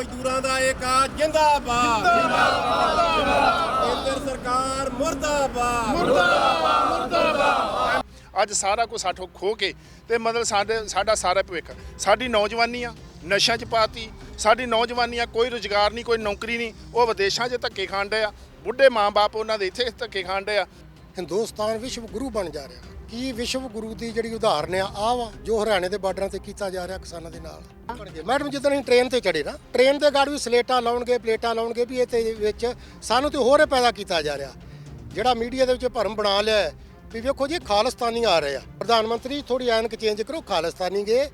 ਮਜ਼ਦੂਰਾਂ ਦਾ ਏਕਾ ਜਿੰਦਾਬਾਦ। ਜਿੰਦਾਬਾਦ ਕੇਂਦਰ ਸਰਕਾਰ ਮੁਰਦਾਬਾਦ। ਅੱਜ ਸਾਰਾ ਕੁਝ ਸਾਠੋ ਖੋ ਕੇ ਤੇ ਮਤਲਬ ਸਾਡੇ ਸਾਡਾ ਸਾਰਾ ਭਵਿੱਖ। ਸਾਡੀ ਨੌਜਵਾਨੀ ਆ ਨਸ਼ਿਆਂ 'ਚ ਪਾਤੀ। ਸਾਡੀ ਨੌਜਵਾਨੀ ਆ ਕੋਈ ਰੁਜ਼ਗਾਰ ਨਹੀਂ ਕੋਈ ਨੌਕਰੀ ਨਹੀਂ। ਉਹ ਵਿਦੇਸ਼ਾਂ 'ਚ ਧੱਕੇ ਖਾਣ ਡਏ ਆ। ਬੁੱਢੇ ਮਾਂ-ਬਾਪ ਉਹਨਾਂ ਦੇ ਇੱਥੇ ਧੱਕੇ ਖਾਣ ਡਏ ਆ। ਹਿੰਦੁਸਤਾਨ ਵਿਸ਼ਵ ਗੁਰੂ ਬਣ ਜਾ ਰਿਹਾ। ਕੀ ਵਿਸ਼ਵ ਗੁਰੂ ਦੀ ਜਿਹੜੀ ਉਦਾਹਰਨ ਆ ਆ ਵਾ, ਜੋ ਹਰਿਆਣੇ ਦੇ ਬਾਰਡਰਾਂ ਤੇ ਕੀਤਾ ਜਾ ਰਿਹਾ ਕਿਸਾਨਾਂ ਦੇ ਨਾਲ। ਮੈਡਮ ਜਿੱਦਾਂ ਅਸੀਂ ਟ੍ਰੇਨ ਤੇ ਚੜੇ ਨਾ, ਟ੍ਰੇਨ ਦੇ ਗਾੜ ਵੀ ਸਲੇਟਾਂ ਲਾਉਣਗੇ, ਪਲੇਟਾਂ ਲਾਉਣਗੇ ਵੀ ਇਹਦੇ ਵਿੱਚ ਸਾਨੂੰ ਤੇ ਹੋਰ ਪੈਦਾ ਕੀਤਾ ਜਾ ਰਿਹਾ। ਜਿਹੜਾ ਮੀਡੀਆ ਦੇ ਵਿੱਚ ਭਰਮ ਬਣਾ ਲਿਆ ਵੀ ਵੇਖੋ ਜੀ, ਖਾਲਿਸਤਾਨੀ ਆ ਰਹੇ ਆ। ਪ੍ਰਧਾਨ ਮੰਤਰੀ ਥੋੜੀ ਐਨਕ ਚੇਂਜ ਕਰੋ, ਖਾਲਿਸਤਾਨੀ ਗਏ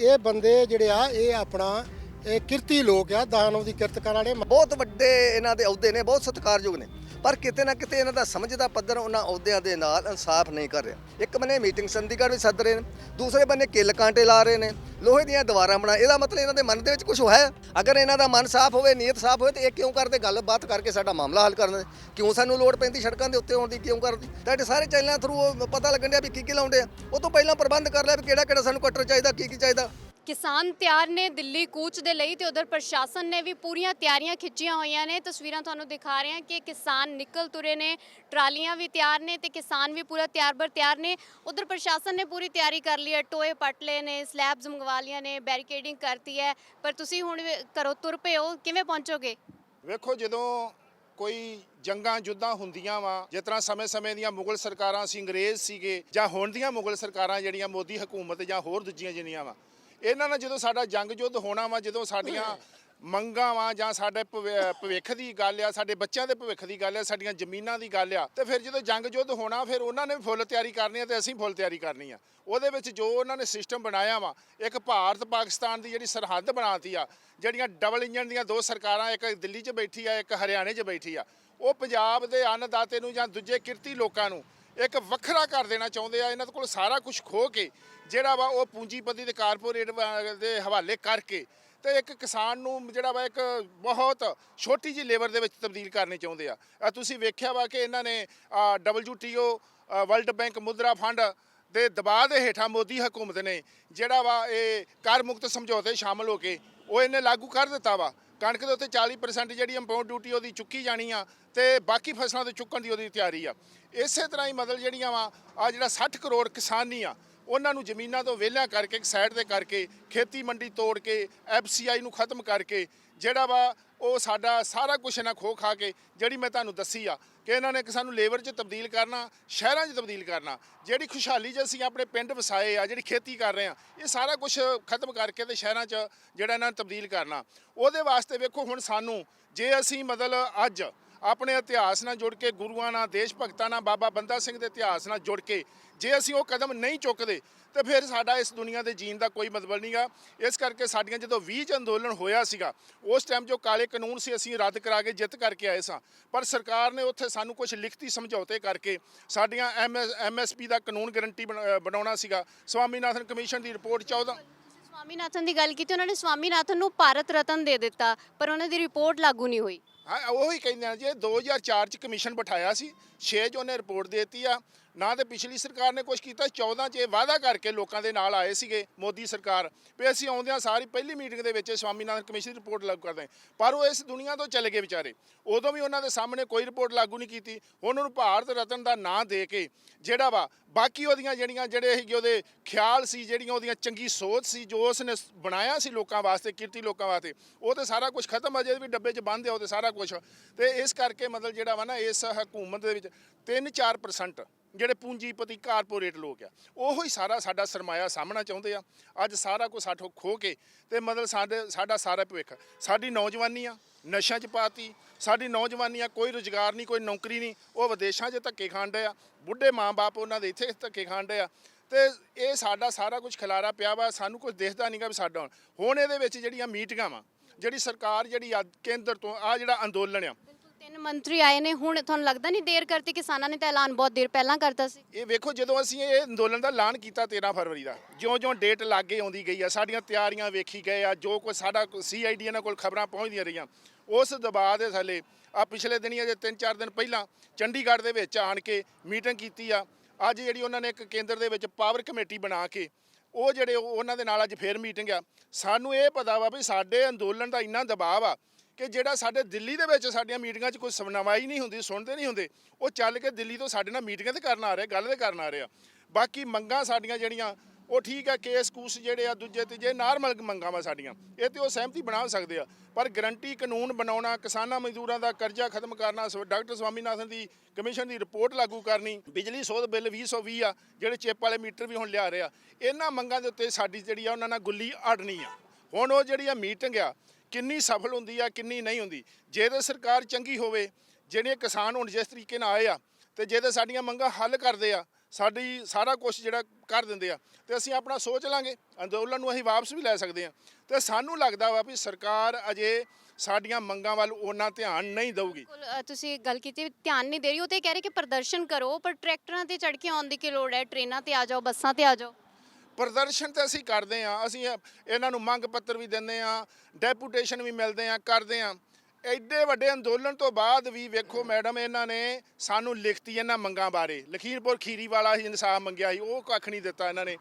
ਇਹ ਬੰਦੇ ਜਿਹੜੇ ਆ, ਇਹ ਆਪਣਾ, ਇਹ ਕਿਰਤੀ ਲੋਕ ਆ ਦਾਨਵ ਦੀ ਕਿਰਤ ਕਰਨ ਵਾਲੇ। ਬਹੁਤ ਵੱਡੇ ਇਹਨਾਂ ਦੇ ਅਹੁਦੇ ਨੇ, ਬਹੁਤ ਸਤਿਕਾਰਯੋਗ ਨੇ। ਪਰ ਕਿਤੇ ਨਾ ਕਿਤੇ ਇਹਨਾਂ ਦਾ ਸਮਝ ਦਾ ਪੱਧਰ ਉਹਨਾਂ ਅਹੁਦਿਆਂ ਦੇ ਨਾਲ ਇਨਸਾਫ ਨਹੀਂ ਕਰ ਰਿਹਾ। ਇੱਕ ਬੰਨੇ ਮੀਟਿੰਗ ਚੰਡੀਗੜ੍ਹ ਵਿੱਚ ਸੱਦ ਰਹੇ ਨੇ, ਦੂਸਰੇ ਬੰਨੇ ਕਿੱਲ ਕਾਂਟੇ ਲਾ ਰਹੇ ਨੇ, ਲੋਹੇ ਦੀਆਂ ਦੀਵਾਰਾਂ ਬਣਾ ਇਹਦਾ ਮਤਲਬ ਇਹਨਾਂ ਦੇ ਮਨ ਦੇ ਵਿੱਚ ਕੁਝ ਹੈ? ਅਗਰ ਇਹਨਾਂ ਦਾ ਮਨ ਸਾਫ਼ ਹੋਵੇ, ਨੀਅਤ ਸਾਫ਼ ਹੋਵੇ, ਤੇ ਇਹ ਕਿਉਂ ਕਰਦੇ? ਗੱਲਬਾਤ ਕਰਕੇ ਸਾਡਾ ਮਾਮਲਾ ਹੱਲ ਕਰਨ ਕਿਉਂ ਸਾਨੂੰ ਲੋੜ ਪੈਂਦੀ ਸੜਕਾਂ ਦੇ ਉੱਤੇ ਆਉਣ ਦੀ? ਕਿਉਂ ਕਰਦੀ? ਤੁਹਾਡੇ ਸਾਰੇ ਚੈਨਲਾਂ ਥਰੂ ਪਤਾ ਲੱਗਣ ਡਿਆ ਵੀ ਕੀ ਕੀ ਲਾਉਂਦੇ ਆ। ਉਹ ਤੋਂ ਪਹਿਲਾਂ ਪ੍ਰਬੰਧ ਕਰ ਲਿਆ ਵੀ ਕਿਹੜਾ ਕਿਹੜਾ ਸਾਨੂੰ ਕਟਰ ਚਾਹੀਦਾ, ਕੀ ਕੀ ਚਾਹੀਦਾ। ਕਿਸਾਨ ਤਿਆਰ ਨੇ ਦਿੱਲੀ ਕੂਚ ਦੇ ਲਈ ਤੇ ਉਧਰ ਪ੍ਰਸ਼ਾਸਨ ਨੇ ਵੀ ਪੂਰੀਆਂ ਤਿਆਰੀਆਂ ਖਿੱਚੀਆਂ ਹੋਈਆਂ ਨੇ। ਤਸਵੀਰਾਂ ਤੁਹਾਨੂੰ ਦਿਖਾ ਰਹੇ ਹਾਂ ਕਿ ਕਿਸਾਨ ਨਿਕਲ ਤੁਰੇ ਨੇ, ਟਰਾਲੀਆਂ ਵੀ ਤਿਆਰ ਨੇ ਤੇ ਕਿਸਾਨ ਵੀ ਪੂਰਾ ਤਿਆਰ ਬਰ ਤਿਆਰ ਨੇ। ਉਧਰ ਪ੍ਰਸ਼ਾਸਨ ਨੇ ਪੂਰੀ ਤਿਆਰੀ ਕਰ ਲਈ ਹੈ, ਟੋਏ ਪੱਟ ਲਏ ਨੇ, ਸਲੈਬਸ ਮੰਗਵਾ ਲੀਆਂ ਨੇ, ਬੈਰੀਕੇਡਿੰਗ ਕਰਤੀ ਹੈ। ਪਰ ਤੁਸੀਂ ਹੁਣ ਵੀ ਘਰੋਂ ਤੁਰ ਪਏ ਹੋ, ਕਿਵੇਂ ਪਹੁੰਚੋਗੇ? ਵੇਖੋ, ਜਦੋਂ ਕੋਈ ਜੰਗਾਂ ਜੁੱਦਾਂ ਹੁੰਦੀਆਂ ਵਾ, ਜਿਸ ਤਰ੍ਹਾਂ ਸਮੇਂ-ਸਮੇਂ ਦੀਆਂ ਮੁਗਲ ਸਰਕਾਰਾਂ ਸੀ, ਅੰਗਰੇਜ਼ ਸੀਗੇ ਜਾਂ ਹੁਣ ਦੀਆਂ ਮੁਗਲ ਸਰਕਾਰਾਂ ਜਿਹੜੀਆਂ ਮੋਦੀ ਹਕੂਮਤ ਜਾਂ ਹੋਰ ਦੂਜੀਆਂ ਜਿਹੜੀਆਂ ਵਾ ਇਹਨਾਂ ਨਾਲ ਜਦੋਂ ਸਾਡਾ ਜੰਗ ਯੁੱਧ ਹੋਣਾ ਵਾ, ਜਦੋਂ ਸਾਡੀਆਂ ਮੰਗਾਂ ਵਾ ਜਾਂ ਸਾਡੇ ਭਵਿ- ਭਵਿੱਖ ਦੀ ਗੱਲ ਆ, ਸਾਡੇ ਬੱਚਿਆਂ ਦੇ ਭਵਿੱਖ ਦੀ ਗੱਲ ਆ, ਸਾਡੀਆਂ ਜ਼ਮੀਨਾਂ ਦੀ ਗੱਲ ਆ, ਤੇ ਫਿਰ ਜਦੋਂ ਜੰਗ ਯੁੱਧ ਹੋਣਾ, ਫਿਰ ਉਹਨਾਂ ਨੇ ਵੀ ਫੁੱਲ ਤਿਆਰੀ ਕਰਨੀ ਆ ਤੇ ਅਸੀਂ ਫੁੱਲ ਤਿਆਰੀ ਕਰਨੀ ਆ। ਉਹਦੇ ਵਿੱਚ ਜੋ ਉਹਨਾਂ ਨੇ ਸਿਸਟਮ ਬਣਾਇਆ ਵਾ, ਇੱਕ ਭਾਰਤ ਪਾਕਿਸਤਾਨ ਦੀ ਜਿਹੜੀ ਸਰਹੱਦ ਬਣਾਤੀ ਆ, ਜਿਹੜੀਆਂ ਡਬਲ ਇੰਜਨ ਦੀਆਂ ਦੋ ਸਰਕਾਰਾਂ, ਇੱਕ ਦਿੱਲੀ 'ਚ ਬੈਠੀ ਆ, ਇੱਕ ਹਰਿਆਣੇ 'ਚ ਬੈਠੀ ਆ, ਉਹ ਪੰਜਾਬ ਦੇ ਅੰਨਦਾਤੇ ਨੂੰ ਜਾਂ ਦੂਜੇ ਕਿਰਤੀ ਲੋਕਾਂ ਨੂੰ ਇੱਕ ਵੱਖਰਾ ਕਰ ਦੇਣਾ ਚਾਹੁੰਦੇ ਆ, ਇਹਨਾਂ ਕੋਲ ਸਾਰਾ ਕੁਝ ਖੋ ਕੇ ਜਿਹੜਾ ਵਾ ਉਹ ਪੂੰਜੀਪਤੀ ਤੇ ਕਾਰਪੋਰੇਟ ਦੇ ਹਵਾਲੇ ਕਰਕੇ ਤੇ ਇੱਕ ਕਿਸਾਨ ਨੂੰ ਜਿਹੜਾ ਵਾ ਇੱਕ ਬਹੁਤ ਛੋਟੀ ਜਿਹੀ ਲੇਬਰ ਦੇ ਵਿੱਚ ਤਬਦੀਲ ਕਰਨੇ ਚਾਹੁੰਦੇ ਆ। ਤੁਸੀਂ ਵੇਖਿਆ ਵਾ ਕਿ ਇਹਨਾਂ ਨੇ WTO ਵਰਲਡ ਬੈਂਕ ਮੁਦਰਾ ਫੰਡ ਦੇ ਦਬਾਅ ਦੇ ਹੇਠਾਂ ਮੋਦੀ ਹਕੂਮਤ ਨੇ ਜਿਹੜਾ ਵਾ ਇਹ ਕਰ ਮੁਕਤ ਸਮਝੌਤੇ ਸ਼ਾਮਲ ਹੋ ਕੇ ਉਹ ਇਹਨੇ ਲਾਗੂ ਕਰ ਦਿੱਤਾ ਵਾ। ਕਣਕ ਦੇ ਉੱਤੇ 40% ਜਿਹੜੀ ਇੰਪੋਰਟ ਡਿਊਟੀ ਉਹਦੀ ਚੁੱਕੀ ਜਾਣੀ ਆ ਤੇ ਬਾਕੀ ਫਸਲਾਂ ਤੇ ਚੁੱਕਣ ਦੀ ਉਹਦੀ ਤਿਆਰੀ ਆ। ਇਸੇ ਤਰ੍ਹਾਂ ਹੀ ਮਤਲਬ ਜਿਹੜੀਆਂ ਵਾ ਆ ਜਿਹੜਾ 60 ਕਰੋੜ ਕਿਸਾਨੀ ਆ, ਉਹਨਾਂ ਨੂੰ ਜ਼ਮੀਨਾਂ ਤੋਂ ਵਿਹਲਿਆਂ ਕਰਕੇ, ਇੱਕ ਸਾਈਡ ਤੇ ਕਰਕੇ, ਖੇਤੀ ਮੰਡੀ ਤੋੜ ਕੇ ਐਫਸੀਆਈ ਨੂੰ ਖਤਮ ਕਰਕੇ, ਜਿਹੜਾ ਵਾ ਉਹ ਸਾਡਾ ਸਾਰਾ ਕੁਝ ਇਹਨਾਂ ਖੋ ਖਾ ਕੇ, ਜਿਹੜੀ ਮੈਂ ਤੁਹਾਨੂੰ ਦੱਸੀ ਆ ਕਿ ਇਹਨਾਂ ਨੇ ਕਿ ਸਾਨੂੰ ਲੇਬਰ 'ਚ ਤਬਦੀਲ ਕਰਨਾ, ਸ਼ਹਿਰਾਂ 'ਚ ਤਬਦੀਲ ਕਰਨਾ, ਜਿਹੜੀ ਖੁਸ਼ਹਾਲੀ 'ਚ ਅਸੀਂ ਆਪਣੇ ਪਿੰਡ ਵਸਾਏ ਆ, ਜਿਹੜੀ ਖੇਤੀ ਕਰ ਰਹੇ ਆ, ਇਹ ਸਾਰਾ ਕੁਝ ਖਤਮ ਕਰਕੇ ਤੇ ਸ਼ਹਿਰਾਂ 'ਚ ਜਿਹੜਾ ਇਹਨਾਂ ਨੂੰ ਤਬਦੀਲ ਕਰਨਾ। ਉਹਦੇ ਵਾਸਤੇ ਵੇਖੋ ਹੁਣ ਸਾਨੂੰ, ਜੇ ਅਸੀਂ ਮਤਲਬ ਅੱਜ ਆਪਣੇ ਇਤਿਹਾਸ ਨਾਲ ਜੁੜ ਕੇ, ਗੁਰੂਆਂ ਨਾਲ, ਦੇਸ਼ ਭਗਤਾਂ ਨਾਲ, ਬਾਬਾ ਬੰਦਾ ਸਿੰਘ ਦੇ ਇਤਿਹਾਸ ਨਾਲ ਜੁੜ ਕੇ ਜੇ ਅਸੀਂ ਉਹ ਕਦਮ ਨਹੀਂ ਚੁੱਕਦੇ, ਤੇ ਫਿਰ ਸਾਡਾ ਇਸ ਦੁਨੀਆ ਦੇ ਜੀਣ ਦਾ ਕੋਈ ਮਤਲਬ ਨਹੀਂਗਾ ਇਸ ਕਰਕੇ ਸਾਡੀਆਂ ਜਦੋਂ 20 ਚ ਅੰਦੋਲਨ ਹੋਇਆ ਸੀਗਾ, ਉਸ ਟਾਈਮ ਜੋ ਕਾਲੇ ਕਾਨੂੰਨ ਸੀ, ਅਸੀਂ ਰੱਦ ਕਰਾ ਕੇ ਜਿੱਤ ਕਰਕੇ ਆਏ ਸਾਂ। ਪਰ ਸਰਕਾਰ ਨੇ ਉੱਥੇ ਸਾਨੂੰ ਕੁਝ ਲਿਖਤੀ ਸਮਝੌਤੇ ਕਰਕੇ ਸਾਡੀਆਂ ਐਮਐਸਪੀ ਦਾ ਕਾਨੂੰਨ ਗਰੰਟੀ ਬਣਾਉਣਾ ਸੀਗਾ। ਸਵਾਮੀਨਾਥਨ ਕਮਿਸ਼ਨ ਦੀ ਰਿਪੋਰਟ 14 ਸਵਾਮੀਨਾਥਨ ਦੀ ਗੱਲ ਕੀਤੀ, ਉਹਨਾਂ ਨੇ ਸਵਾਮੀਨਾਥਨ ਨੂੰ ਭਾਰਤ ਰਤਨ ਦੇ ਦਿੱਤਾ, ਪਰ ਉਹਨਾਂ ਦੀ ਰਿਪੋਰਟ ਲਾਗੂ ਨਹੀਂ ਹੋਈ। ਹਾਂ, ਉਹੀ ਕਹਿੰਦੇ ਆ ਜੀ ਇਹ 2004 ਚ ਕਮਿਸ਼ਨ ਬਿਠਾਇਆ ਸੀ 6 ਚ ਉਹਨੇ ਰਿਪੋਰਟ ਦੇਤੀ ਆ ਨਾ ਤੇ ਪਿਛਲੀ ਸਰਕਾਰ ਨੇ ਕੁਝ ਕੀਤਾ 14 ਚ ਇਹ ਵਾਅਦਾ ਕਰਕੇ ਲੋਕਾਂ ਦੇ ਨਾਲ ਆਏ ਸੀਗੇ ਮੋਦੀ ਸਰਕਾਰ ਵੀ ਅਸੀਂ ਆਉਂਦਿਆਂ ਸਾਰੀ ਪਹਿਲੀ ਮੀਟਿੰਗ ਦੇ ਵਿੱਚ ਸਵਾਮੀਨਾਥਨ ਕਮਿਸ਼ਨ ਦੀ ਰਿਪੋਰਟ ਲਾਗੂ ਕਰਦੇ ਪਰ ਉਹ ਇਸ ਦੁਨੀਆ ਤੋਂ ਚਲੇ ਗਏ ਵਿਚਾਰੇ। ਉਦੋਂ ਵੀ ਉਹਨਾਂ ਦੇ ਸਾਹਮਣੇ ਕੋਈ ਰਿਪੋਰਟ ਲਾਗੂ ਨਹੀਂ ਕੀਤੀ। ਉਹਨਾਂ ਨੂੰ ਭਾਰਤ ਰਤਨ ਦਾ ਨਾਂ ਦੇ ਕੇ ਜਿਹੜਾ ਵਾ, ਬਾਕੀ ਉਹਦੀਆਂ ਜਿਹੜੀਆਂ, ਜਿਹੜੇ ਸੀਗੇ ਉਹਦੇ ਖਿਆਲ ਸੀ, ਜਿਹੜੀਆਂ ਉਹਦੀਆਂ ਚੰਗੀ ਸੋਚ ਸੀ, ਜੋ ਉਸਨੇ ਬਣਾਇਆ ਸੀ ਲੋਕਾਂ ਵਾਸਤੇ, ਕਿਰਤੀ ਲੋਕਾਂ ਵਾਸਤੇ, ਉਹ ਤੇ ਸਾਰਾ ਕੁਝ ਖਤਮ ਅਜੇ ਵੀ ਡੱਬੇ 'ਚ ਬੰਦ ਆ ਉਹ ਤੇ ਸਾਰਾ ਕੁਝ ਤੇ ਇਸ ਕਰਕੇ ਮਤਲਬ ਜਿਹੜਾ ਵਾ ਨਾ, ਇਸ ਹਕੂਮਤ ਦੇ ਵਿੱਚ 3-4% ਜਿਹੜੇ ਪੂੰਜੀਪਤੀ ਕਾਰਪੋਰੇਟ ਲੋਕ ਆ, ਉਹੋ ਹੀ ਸਾਰਾ ਸਾਡਾ ਸਰਮਾਇਆ ਸਾਹਮਣਾ ਚਾਹੁੰਦੇ ਆ। ਅੱਜ ਸਾਰਾ ਕੁਝ ਸਾਠੋ ਖੋ ਕੇ ਤੇ ਮਤਲਬ ਸਾਡੇ, ਸਾਡਾ ਸਾਰਾ ਭਵਿੱਖ, ਸਾਡੀ ਨੌਜਵਾਨੀ ਆ, ਨਸ਼ਿਆਂ 'ਚ ਪਾਤੀ, ਸਾਡੀ ਨੌਜਵਾਨੀ ਆ, ਕੋਈ ਰੁਜ਼ਗਾਰ ਨਹੀਂ, ਕੋਈ ਨੌਕਰੀ ਨਹੀਂ, ਉਹ ਵਿਦੇਸ਼ਾਂ 'ਚ ਧੱਕੇ ਖਾਣ ਡਏ ਆ, ਬੁੱਢੇ ਮਾਂ-ਬਾਪ ਉਹਨਾਂ ਦੇ ਇੱਥੇ ਧੱਕੇ ਖਾਣ ਡਏ ਆ। ਤੇ ਇਹ ਸਾਡਾ ਸਾਰਾ ਕੁਝ ਖਿਲਾਰਾ ਪਿਆ ਵਾ, ਸਾਨੂੰ ਕੁਝ ਦਿਖਦਾ ਨਹੀਂਗਾ ਵੀ ਸਾਡਾ ਹੁਣ। ਹੁਣ ਇਹਦੇ ਵਿੱਚ ਜਿਹੜੀਆਂ ਮੀਟਿੰਗਾਂ ਵਾ, ਜਿਹੜੀ ਸਰਕਾਰ ਜਿਹੜੀ ਆ, ਕੇਂਦਰ ਤੋਂ ਆ ਜਿਹੜਾ ਅੰਦੋਲਨ ਆ ਤਿੰਨ ਮੰਤਰੀ ਆਏ ਨੇ, ਹੁਣ ਤੁਹਾਨੂੰ ਲੱਗਦਾ ਨਹੀਂ ਦੇਰ ਕਰਤੀ ਕਿਸਾਨਾਂ ਨੇ ਤਾਂ ਐਲਾਨ ਬਹੁਤ ਦੇਰ ਪਹਿਲਾਂ ਕਰਤਾ ਸੀ? ਇਹ ਵੇਖੋ, ਜਦੋਂ ਅਸੀਂ ਇਹ ਅੰਦੋਲਨ ਦਾ ਐਲਾਨ ਕੀਤਾ 13 ਫਰਵਰੀ ਦਾ, ਜਿਉਂ-ਜਿਉਂ ਡੇਟ ਲਾਗੇ ਆਉਂਦੀ ਗਈ ਆ, ਸਾਡੀਆਂ ਤਿਆਰੀਆਂ ਵੇਖੀ ਗਏ ਆ, ਜੋ ਕੋਈ ਸਾਡਾ ਸੀਆਈਡੀ ਇਹਨਾਂ ਕੋਲ ਖਬਰਾਂ ਪਹੁੰਚਦੀਆਂ ਰਹੀਆਂ, ਉਸ ਦਬਾਅ ਦੇ ਥੱਲੇ ਆ ਪਿਛਲੇ ਦਿਨੀ ਅਜੇ 3-4 ਦਿਨ ਪਹਿਲਾਂ ਚੰਡੀਗੜ੍ਹ ਦੇ ਵਿੱਚ ਆਣ ਕੇ ਮੀਟਿੰਗ ਕੀਤੀ ਆ, ਅੱਜ ਜਿਹੜੀ ਉਹਨਾਂ ਨੇ ਇੱਕ ਕੇਂਦਰ ਦੇ ਵਿੱਚ ਪਾਵਰ ਕਮੇਟੀ ਬਣਾ ਕੇ, ਉਹ ਜਿਹੜੇ ਉਹਨਾਂ ਦੇ ਨਾਲ ਅੱਜ ਫੇਰ ਮੀਟਿੰਗ ਆ, ਸਾਨੂੰ ਇਹ ਪਤਾ ਵਾ ਵੀ ਸਾਡੇ ਅੰਦੋਲਨ ਦਾ ਇੰਨਾ ਦਬਾਅ ਆ ਕਿ ਜਿਹੜਾ ਸਾਡੇ ਦਿੱਲੀ ਦੇ ਵਿੱਚ ਸਾਡੀਆਂ ਮੀਟਿੰਗਾਂ 'ਚ ਕੋਈ ਸੁਣਵਾਈ ਨਹੀਂ ਹੁੰਦੀ, ਸੁਣਦੇ ਨਹੀਂ ਹੁੰਦੇ, ਉਹ ਚੱਲ ਕੇ ਦਿੱਲੀ ਤੋਂ ਸਾਡੇ ਨਾਲ ਮੀਟਿੰਗਾਂ ਤੇ ਕਰਨ ਆ ਰਿਹਾ, ਗੱਲ ਤੇ ਕਰਨ ਆ ਰਿਹਾ। ਬਾਕੀ ਮੰਗਾਂ ਸਾਡੀਆਂ ਜਿਹੜੀਆਂ, ਉਹ ਠੀਕ ਆ, ਕੇਸ ਕੂਸ ਜਿਹੜੇ ਆ, ਦੂਜੇ ਤੀਜੇ ਨਾਰਮਲ ਮੰਗਾਂ ਵਾ ਸਾਡੀਆਂ। ਇਹ ਤੇ ਉਹ ਸਹਿਮਤੀ ਬਣਾ ਸਕਦੇ ਆ, ਪਰ ਗਰੰਟੀ ਕਾਨੂੰਨ ਬਣਾਉਣਾ, ਕਿਸਾਨਾਂ ਮਜ਼ਦੂਰਾਂ ਦਾ ਕਰਜ਼ਾ ਖਤਮ ਕਰਨਾ, ਸਵ- ਡਾਕਟਰ ਸਵਾਮੀਨਾਥਨ ਦੀ ਕਮਿਸ਼ਨ ਦੀ ਰਿਪੋਰਟ ਲਾਗੂ ਕਰਨੀ, ਬਿਜਲੀ ਸੋਧ ਬਿੱਲ 2020 ਆ, ਜਿਹੜੇ ਚਿੱਪ ਵਾਲੇ ਮੀਟਰ ਵੀ ਹੁਣ ਲਿਆ ਰਹੇ ਆ, ਇਹਨਾਂ ਮੰਗਾਂ ਦੇ ਉੱਤੇ ਸਾਡੀ ਜਿਹੜੀ ਆ, ਉਹਨਾਂ ਨਾਲ ਗੁੱਲੀ ਅੜਨੀ ਆ। ਹੁਣ ਉਹ ਜਿਹੜੀ ਆ ਮੀਟਿੰਗ ਆ ਕਿੰਨੀ ਸਫਲ ਹੁੰਦੀ ਆ, ਕਿੰਨੀ ਨਹੀਂ ਹੁੰਦੀ। ਜੇ ਤਾਂ ਸਰਕਾਰ ਚੰਗੀ ਹੋਵੇ ਜਿਹੜੇ ਕਿਸਾਨ ਹੁਣ ਜਿਸ ਤਰੀਕੇ ਨਾਲ ਆਏ ਆ, ਤੇ ਜੇ ਤਾਂ ਸਾਡੀਆਂ ਮੰਗਾਂ ਹੱਲ ਕਰਦੇ ਆ, ਸਾਡੀ ਸਾਰਾ ਕੁਝ ਜਿਹੜਾ ਕਰ ਦਿੰਦੇ ਆ, ਤੇ ਅਸੀਂ ਆਪਣਾ ਸੋਚ ਲਾਂਗੇ, ਅੰਦੋਲਨ ਨੂੰ ਅਸੀਂ ਵਾਪਸ ਵੀ ਲੈ ਸਕਦੇ ਆ। ਤੇ ਸਾਨੂੰ ਲੱਗਦਾ ਵਾ ਵੀ ਸਰਕਾਰ ਅਜੇ ਸਾਡੀਆਂ ਮੰਗਾਂ ਵੱਲ ਉਹਨਾਂ ਧਿਆਨ ਨਹੀਂ ਦੇਊਗੀ। ਤੁਸੀਂ ਗੱਲ ਕੀਤੀ, ਧਿਆਨ ਨਹੀਂ ਦੇ ਰਹੀ, ਉਹ ਤੇ ਕਹਿ ਰਹੇ ਕਿ ਪ੍ਰਦਰਸ਼ਨ ਕਰੋ, ਪਰ ਟਰੈਕਟਰਾਂ ਤੇ ਚੜ ਕੇ ਆਉਣ ਦੀ ਕੀ ਲੋੜ ਹੈ? ਟ੍ਰੇਨਾਂ ਤੇ ਆ ਜਾਓ, ਬੱਸਾਂ ਤੇ ਆ ਜਾਓ। ਪ੍ਰਦਰਸ਼ਨ ਤੇ ਅਸੀਂ ਕਰਦੇ ਆ ਅਸੀਂ ਇਹਨਾਂ ਨੂੰ ਮੰਗ ਪੱਤਰ ਵੀ ਦਿੰਦੇ ਆ ਡੈਪੂਟੇਸ਼ਨ ਵੀ ਮਿਲਦੇ ਆ ਕਰਦੇ ਆ ਐਡੇ ਵੱਡੇ ਅੰਦੋਲਨ ਤੋਂ ਬਾਅਦ ਵੀ ਵੇਖੋ ਮੈਡਮ, ਇਹਨਾਂ ਨੇ ਸਾਨੂੰ ਲਿਖਤੀ ਇਹਨਾਂ ਮੰਗਾਂ ਬਾਰੇ। ਲਖੀਰਪੁਰ ਖੀਰੀ ਵਾਲਾ ਹੀ ਇਨਸਾਫ ਮੰਗਿਆ ਸੀ, ਉਹ ਕੱਖ ਨਹੀਂ ਦਿੱਤਾ ਇਹਨਾਂ ਨੇ।